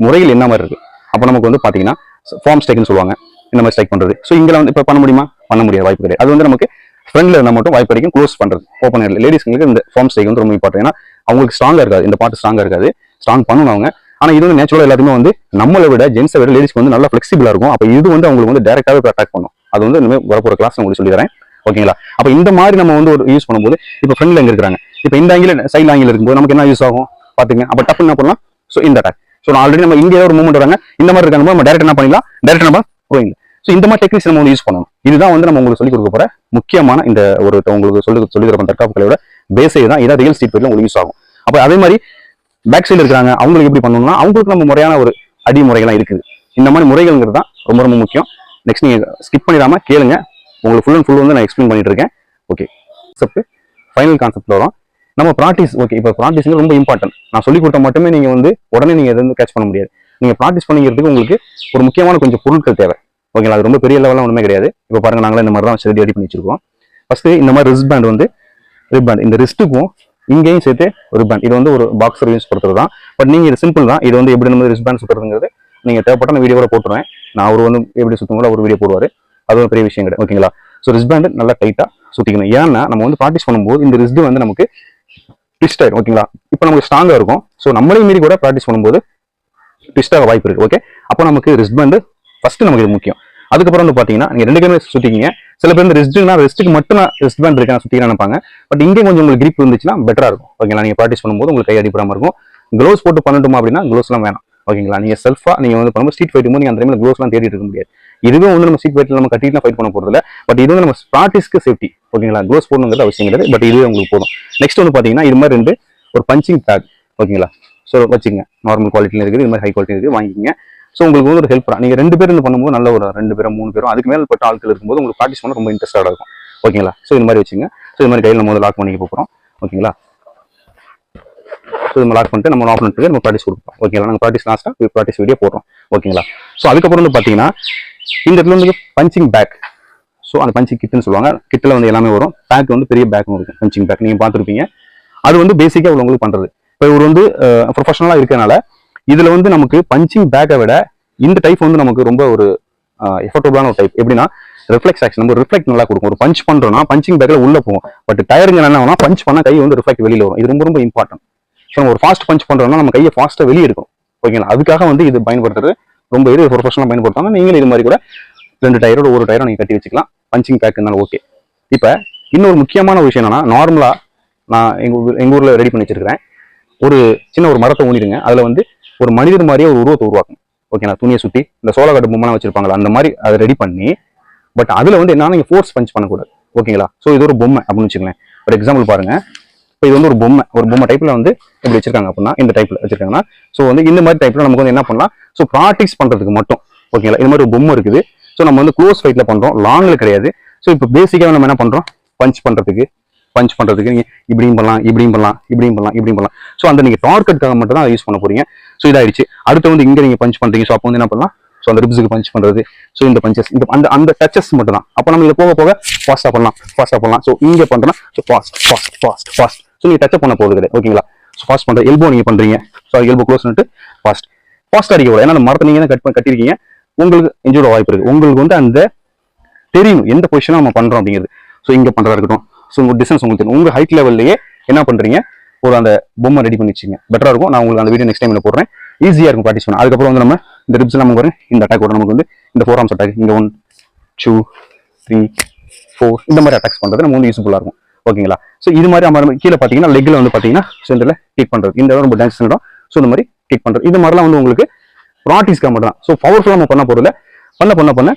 முறைகள் என்ன மாதிரி இருக்குது அப்போ நமக்கு வந்து பார்த்தீங்கன்னா ஃபார்ம் ஸ்டேக்னு சொல்லுவாங்க. இந்த மாதிரி ஸ்ட்ரைக் பண்ணுறது ஸோ இங்கே வந்து இப்போ பண்ண முடியுமா? பண்ண முடியாது. வாய்ப்பு கிடையாது. அது வந்து நமக்கு ஃப்ரெண்ட்ல இருந்தால் மட்டும் வாய்ப்பு கிடைக்கும். க்ளோஸ் பண்ணுறது ஓப்பன் ஏர்ல லேடிஸ்ங்களுக்கு இந்த ஃபார்ம் ஸ்டேக் வந்து ரொம்ப இம்பார்ட்டன் ஏன்னா அவங்களுக்கு ஸ்ட்ராங்காக இருக்காது. இந்த பாட்டு ஸ்ட்ராங்காக இருக்காது. ஸ்ட்ராங் பண்ணணும் அவங்க. ஆனால் இது வந்து நேச்சுரல் எல்லாத்துமே வந்து நம்மளை விட ஜென்ஸை விட லேடிஸ்க்கு வந்து நல்லா ஃபிளெக்சிபிளா இருக்கும். அப்போ இது வந்து அவங்களுக்கு வந்து டேரெக்டாகவே அட்டாக் பண்ணும். அது வந்து இனிமேல் வரப்போகிற கிளாஸ் உங்களுக்கு சொல்லிடுறேன் ஓகேங்களா அப்போ இந்த மாதிரி நம்ம வந்து ஒரு யூஸ் பண்ணும்போது இப்போ ஃப்ரெண்ட்ல எங்கே இருக்காங்க இப்போ இந்த ஆங்கிள் சைட் ஆங்கிள் இருக்கும்போது நமக்கு என்ன யூஸ் ஆகும்? பார்த்துங்க அப்போ டப்பு என்ன பண்ணலாம்? ஸோ இந்த அட்டாக் ஸோ ஆல்ரெடி நம்ம இந்தியாவில் ஒரு மூவ்மெண்ட் வராங்க. இந்த மாதிரி இருக்காங்க. நம்ம டேரக்ட் என்ன பண்ணலாம் டேரக்ட் நம்ம போயிங்க ஸோ இந்த மாதிரி டெக்னிக்ஸ் நம்ம வந்து யூஸ் பண்ணணும். இதுதான் வந்து நம்ம உங்களுக்கு சொல்லி கொடுக்க போகிற முக்கியமான இந்த ஒரு உங்களுக்கு சொல்லி சொல்லி தர தற்காப்பு கலையோட பேஸே தான் இதான் ரியல் ஸ்ட்ரீட் ஃபைட்ல உங்களுக்கு யூஸ் ஆகும். அப்போ அதே மாதிரி பேக் சைடு இருக்கிறாங்க. அவங்களுக்கு எப்படி பண்ணணும்னா அவங்களுக்கு நம்ம முறையான ஒரு அடி முறைகள்லாம் இருக்குது. இந்த மாதிரி முறைகள்ங்கிறது தான் ரொம்ப ரொம்ப முக்கியம். நெக்ஸ்ட் நீங்கள் ஸ்கிப் பண்ணிடாம கேளுங்க. உங்களுக்கு ஃபுல் அண்ட் ஃபுல் வந்து நான் எக்ஸ்பிளைன் பண்ணிட்டு இருக்கேன். ஓகே கான்செப்ட் ஃபைனல் கான்செப்ட் வரும். நம்ம ப்ராக்டிஸ் ஓகே இப்போ ப்ராக்டிஸ் ரொம்ப இம்பார்ட்டன்ட் நான் சொல்லி கொடுத்தா மட்டுமே நீங்கள் வந்து உடனே நீங்கள் எது கேட்ச் பண்ண முடியாது. நீங்கள் ப்ராக்டிஸ் பண்ணிக்கிறதுக்கு உங்களுக்கு ஒரு முக்கியமான கொஞ்சம் பொருட்கள் தேவை. ஓகேங்களா அது ரொம்ப பெரிய லெவலில் ஒன்றுமே கிடையாது. இப்போ பாருங்கள் நாங்களே இந்த மாதிரி தான் செடி ரெடி பண்ணி வச்சிருக்கோம். ஃபஸ்ட்டு இந்த மாதிரி ரிஸ்ட் பேண்ட் வந்து ரிப்பேண்ட் இந்த ரிஸ்ட்டுக்கும் இங்கேயும் சேர்த்து ஒரு பேண்ட் இது வந்து ஒரு பாக்ஸர் யூஸ் பண்ணுறது தான் பட் நீங்கள் இது சிம்பிள் தான். இது வந்து எப்படி நம்ம ரிஸ்ட் பேண்ட் சுற்றுறதுங்கிறது நீங்கள் தேவைப்பட்ட நான் வீடியோவில் போட்டுருவேன். நான் அவர் வந்து எப்படி சுற்றுங்களோ கூட ஒரு வீடியோ போடுவார். அது ஒரு பெரிய விஷயம் கிடையாது. ஓகேங்களா ஸோ ரிஸ்பேண்டு நல்லா டைட்டாக சுற்றிக்கணும் ஏன்னா நம்ம வந்து ப்ராக்டிஸ் பண்ணும்போது இந்த ரிஸ்ட் வந்து நமக்கு ட்விஸ்ட் ஆகிடும் ஓகேங்களா இப்போ நமக்கு ஸ்ட்ராங்காக இருக்கும். ஸோ நம்மளையும் மீறி கூட ப்ராக்டிஸ் பண்ணும்போது ட்விஸ்ட் ஆக வாய்ப்பு இருக்குது ஓகே அப்போ நமக்கு ரிஸ்பேண்டு ஃபஸ்ட்டு நமக்கு இது முக்கியம். அதுக்கப்புறம் வந்து பார்த்தீங்கன்னா நீங்கள் ரெண்டு கையுமே சுற்றிக்கிங்க சில பேர் இந்த ரிஸ்ட்னா ரெஸ்ட்டுக்கு மட்டும் நான் ரெஸ்ட் பேண்ட் இருக்கேன் சுற்றிக்கலாம் நினைப்பாங்க. பட் இங்கே கொஞ்சம் உங்களுக்கு கிரிப் இருந்துச்சுன்னா பெட்டராக இருக்கும். ஓகேங்களா நீங்கள் ப்ராக்டிஸ் பண்ணும்போது உங்களுக்கு கை அடிப்படாமல் இருக்கும். க்ளோஸ் போட்டு பண்ணட்டுமா அப்படின்னா க்ளோஸ்லாம் வேணாம். ஓகேங்களா நீங்கள் செல்ஃபாக நீங்கள் வந்து பண்ணும்போது ஸ்ட்ரீட் ஃபைட் போது நீங்கள் அந்த டைமில் க்ளோஸ்லாம் தேடிட்டு இருக்க முடியாது. இதுவே வந்து நம்ம ஸ்ட்ரீட் ஃபைட்டில் நம்ம கட்டிட்டு ஃபைட் பண்ண போகிறதில்ல பட் இது வந்து நம்ம ப்ராக்டிஸ்க்கு சேஃப்டி ஓகேங்களா க்ளோஸ் போடணுங்கிறது அவசியம் கிடையாது. பட் இதுவே உங்களுக்கு போதும். நெக்ஸ்ட் வந்து பார்த்தீங்கன்னா இது மாதிரி ரெண்டு ஒரு பஞ்சிங் பேட் ஓகேங்களா ஸோ வச்சுங்க நார்மல் குவாலிட்டியில் இருக்குது இது மாதிரி ஹை குவாலிட்டி இருக்குது வாங்கிக்கிங்க. ஸோ உங்களுக்கு வந்து ஒரு ஹெல்ப் நீங்கள் ரெண்டு பேர் இருந்து பண்ணும்போது நல்ல ஒரு ரெண்டு பேரும் மூணு பேரும் அதுக்கு மேல் பட்ட ஆட்கள் இருக்கும்போது உங்களுக்கு ப்ராக்டிஸ் பண்ண ரொம்ப இன்ட்ரெஸ்டாக இருக்கும். ஓகேங்களா ஸோ இது மாதிரி வச்சுங்க. ஸோ இது மாதிரி கையில் நம்ம வந்து லாக் பண்ணிக்க போகிறோம் ஓகேங்களா ஸோ நம்ம லாக் பண்ணிட்டு நம்ம ஆஃப் பண்ணிட்டு நம்ம ப்ராக்டிஸ் கொடுப்போம். ஓகேங்களா நாங்கள் ப்ராக்டிஸ் லாஸ்ட்டாக ப்ராக்டிஸ் வீடியோ போடுறோம். ஓகேங்களா ஸோ அதுக்கப்புறம் வந்து பார்த்தீங்கன்னா இந்த இடத்துல வந்து பஞ்சிங் பேக் ஸோ அந்த பஞ்சிங் கிட்னு சொல்லுவாங்க. கிட்டில் வந்து எல்லாமே வரும். பேக் வந்து பெரிய பேக்கும் இருக்கும். பஞ்சிங் பேக் நீங்கள் பார்த்துருப்பீங்க. அது வந்து பேசிக்காக உள்ளவங்களுக்கு பண்ணுறது இப்போ இவர் வந்து ப்ரொஃபஷனலாக இருக்கிறனால இதில் வந்து நமக்கு பஞ்சிங் பேக்கை விட இந்த டைப் வந்து நமக்கு ரொம்ப ஒரு எஃபர்டபுளான ஒரு டைப் எப்படின்னா ரிஃப்ளெக்ஸ் ஆக்ஷன் நம்ம ரிஃப்ளெக்ட் நல்லா கொடுக்கும். ஒரு பஞ்ச் பண்றோம்னா பஞ்சிங் பேக்கில் உள்ள போகும். பட் டயருங்க என்ன பஞ்ச் பண்ணா கை வந்து ரிஃப்ளெக்ட் வெளியில வரும். இது ரொம்ப ரொம்ப இம்பார்ட்டன்ட் ஸோ நம்ம ஒரு ஃபாஸ்ட் பஞ்ச் பண்றோம்னா நம்ம கையை ஃபாஸ்ட்டாக வெளியே எடுக்கும் ஓகேங்களா அதுக்காக வந்து இது பயன்படுத்துறது ரொம்ப இது ப்ரொஃபஷனலாக பயன்படுத்தாங்க நீங்களும் இது மாதிரி கூட ரெண்டு டயரோட ஒரு டயரை நீங்கள் கட்டி வச்சுக்கலாம். பஞ்சிங் பேக் இருந்தாலும் ஓகே இப்போ இன்னொரு முக்கியமான விஷயம் என்னன்னா நார்மலாக நான் எங்கள் ஊர் எங்கள் ஊரில் ரெடி பண்ணி வச்சிருக்கிறேன். ஒரு சின்ன ஒரு மரத்தை ஊனிடுங்க. அதில் வந்து ஒரு மனிதர் மாதிரியே ஒரு உருவத்தை உருவாக்கணும். ஓகேண்ணா துணியை சுற்றி இந்த சோளக்காட்டு பொம்மைலாம் வச்சிருப்பாங்களா அந்த மாதிரி அதை ரெடி பண்ணி பட் அதில் வந்து என்னன்னா நீங்கள் ஃபோர்ஸ் பஞ்ச் பண்ணக்கூடாது. ஓகேங்களா ஸோ இது ஒரு பொம்மை அப்படின்னு வச்சுக்கோங்களேன். ஒரு எக்ஸாம்பிள் பாருங்க. இப்போ இது வந்து ஒரு பொம்மை. ஒரு பொம்மை டைப்பில் வந்து இப்படி வச்சிருக்காங்க அப்படின்னா இந்த டைப்ல வச்சிருக்காங்கன்னா ஸோ வந்து இந்த மாதிரி டைப்ல நமக்கு வந்து என்ன பண்ணலாம்? ஸோ ப்ராக்டிஸ் பண்ணுறதுக்கு மட்டும். ஓகேங்களா இந்த மாதிரி ஒரு பொம்மை இருக்குது. ஸோ நம்ம வந்து க்ளோஸ் ஃபைட்ல பண்ணுறோம் லாங்ல கிடையாது. ஸோ இப்போ பேசிக்காக நம்ம என்ன பண்ணுறோம் பஞ்ச் பண்ணுறதுக்கு பஞ்ச் பண்ணுறதுக்கு நீங்கள் இப்படியும் பண்ணலாம் இப்படியும் பண்ணலாம் இப்படியும் பண்ணலாம் இப்படியும் பண்ணலாம். ஸோ அந்த நீங்கள் டார்கெட்டுக்காக மட்டும் தான் யூஸ் பண்ண போறீங்க. ஸோ இதாயிடுச்சு. அடுத்து வந்து இங்கே நீங்க பஞ்ச் பண்ணுறீங்க ஸோ அப்போ வந்து என்ன பண்ணலாம்? ஸோ அந்த ரிப்ஸுக்கு பஞ்ச் பண்ணுறது ஸோ இந்த பஞ்சஸ் இந்த அந்த அந்த டச்சஸ் மட்டும் தான் அப்போ நம்ம இதை போக போக ஃபாஸ்ட்டாக பண்ணலாம் ஃபாஸ்ட்டாக பண்ணலாம். ஸோ இங்கே பண்ணுறோம் so fast fast fast fast so நீங்கள் டச்சப் பண்ண போகுது கிடையாது. ஓகேங்களா ஸோ ஃபாஸ்ட் பண்ணுற எல்போ நீங்கள் பண்ணுறீங்க ஸோ எல்போ க்ளோஸ் பண்ணிட்டு ஃபாஸ்ட் ஃபாஸ்ட் அடிக்க கூடாது ஏன்னா அந்த மரத்தை நீங்கள் தான் கட் பண்ணி கட்டிருக்கீங்க உங்களுக்கு இன்ஜூர் வாய்ப்பு இருக்குது உங்களுக்கு வந்து அந்த தெரியும் எந்த பொசிஷனாக நம்ம பண்ணுறோம் அப்படிங்கிறது. ஸோ இங்கே பண்ணுறதா இருக்கட்டும். ஸோ உங்கள் டிஸ்டன்ஸ் உங்களுக்கு தெரியும். உங்க ஹைட் லெவல்லையே என்ன பண்ணுறீங்க ஒரு அந்த பொம்மை ரெடி பண்ணி வச்சுங்க. இருக்கும். நான் உங்களுக்கு அந்த வீடியோ நெக்ஸ்ட் டைம் என்ன போடுறேன். ஈஸியாக இருக்கும் ப்ராக்டிஸ் பண்ண. அதுக்கப்புறம் வந்து நம்ம இந்த ரிப்ஸ் நம்ம வரும் இந்த அட்டாக் வரும் நமக்கு வந்து இந்த ஃபோர் ஆர்ம்ஸ் அட்டாக் இந்த ஒன் டூ த்ரீ ஃபோர் இந்த மாதிரி அட்டாக்ஸ் பண்ணுறது நம்ம வந்து யூஸ்ஃபுல்லாக இருக்கும். ஓகேங்களா ஸோ இது மாதிரி நம்ம கீழே பார்த்தீங்கன்னா லெக்கில் வந்து பார்த்தீங்கன்னா சென்டர்ல கிளிக் பண்ணுறது இந்த இடம் ரொம்ப டான்ஸ் இடம். ஸோ இந்த மாதிரி கிளிக் பண்ணுறது இது மாதிரிலாம் வந்து உங்களுக்கு ப்ராக்டிஸ்க்காக மட்டும் தான் ஸோ பவர்ஃபுல்லாக நம்ம பண்ண போகிறதில்ல பண்ண பண்ண பண்ண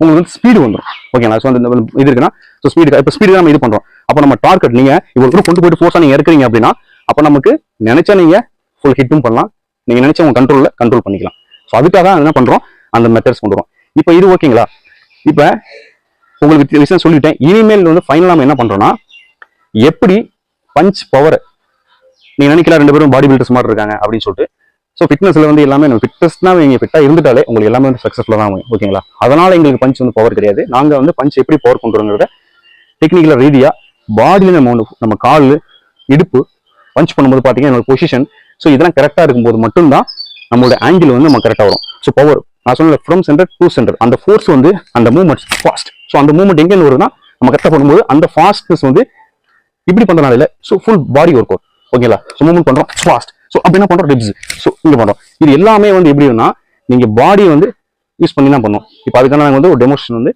உங்களுக்கு வந்து ஸ்பீடு வந்துடும் ஓகேங்களா ஸோ அந்த இது இருக்குன்னா ஸோ ஸ்பீடு இப்போ ஸ்பீடு நம்ம இது பண்ணுறோம் அப்போ நம்ம டார்கெட் நீங்க இவ்வளோ தூரம் கொண்டு போயிட்டு ஃபோர்ஸாக நீங்கள் இருக்கிறீங்க அப்படின்னா அப்போ நமக்கு நினைச்சா நீங்க ஃபுல் ஹிட்டும் பண்ணலாம். நீங்க நினைச்ச உங்க கண்ட்ரோலில் கண்ட்ரோல் பண்ணிக்கலாம். ஸோ அதுக்காக தான் என்ன பண்றோம்? அந்த மெத்தட்ஸ் கொண்டு வரோம். இப்போ இது ஓகேங்களா இப்போ உங்களுக்கு விஷயம் சொல்லிட்டேன். இனிமேல் வந்து ஃபைனலாக நம்ம என்ன பண்றோம்னா எப்படி பஞ்ச் பவர் நீங்க நினைக்கலாம் ரெண்டு பேரும் பாடி பில்டர்ஸ் மாதிரி இருக்காங்க அப்படின்னு சொல்லிட்டு. ஸோ ஃபிட்னஸ்ல வந்து எல்லாமே நம்ம ஃபிட்னஸ்னா நீங்கள் ஃபிட்டாக இருந்துட்டாலே உங்களுக்கு எல்லாமே வந்து சக்ஸஸ்ஃபுல்லாக தான் ஆகும் ஓகேங்களா அதனால எங்களுக்கு பஞ்ச் வந்து பவர் கிடையாது. நாங்கள் வந்து பஞ்ச் எப்படி பவர் கொண்டு டெக்னிக்கல் ரீதியாக பாடியில் நம்ம நம்ம கால் இடுப்பு பஞ்ச் பண்ணும்போது பார்த்தீங்கன்னா என்னோட பொசிஷன் ஸோ இதெல்லாம் கரெக்டாக இருக்கும்போது மட்டும்தான் நம்மளோட ஆங்கிள் வந்து நம்ம கரெக்டாக வரும். ஸோ பவர் நான் சொன்ன ஃப்ரம் சென்டர் டூ சென்டர் அந்த ஃபோர்ஸ் வந்து அந்த மூவ்மெண்ட் ஃபாஸ்ட் ஸோ அந்த மூவ்மெண்ட் எங்கேன்னு வருதுன்னா நம்ம கரெக்டாக பண்ணும்போது அந்த ஃபாஸ்ட்னஸ் வந்து இப்படி பண்றதுனால இல்ல. So full body work out ஓகேங்களா ஸோ மூவ்மெண்ட் பண்ணுறோம் ஃபாஸ்ட் ஸோ அப்படி என்ன பண்ணுறோம் ரிப்ஸ் ஸோ இங்கே பண்ணுறோம் இது எல்லாமே வந்து எப்படின்னா நீங்கள் பாடி வந்து யூஸ் பண்ணி தான் பண்ணுவோம் இப்போ அதுக்கான நாங்கள் வந்து ஒரு டெமோஷன் வந்து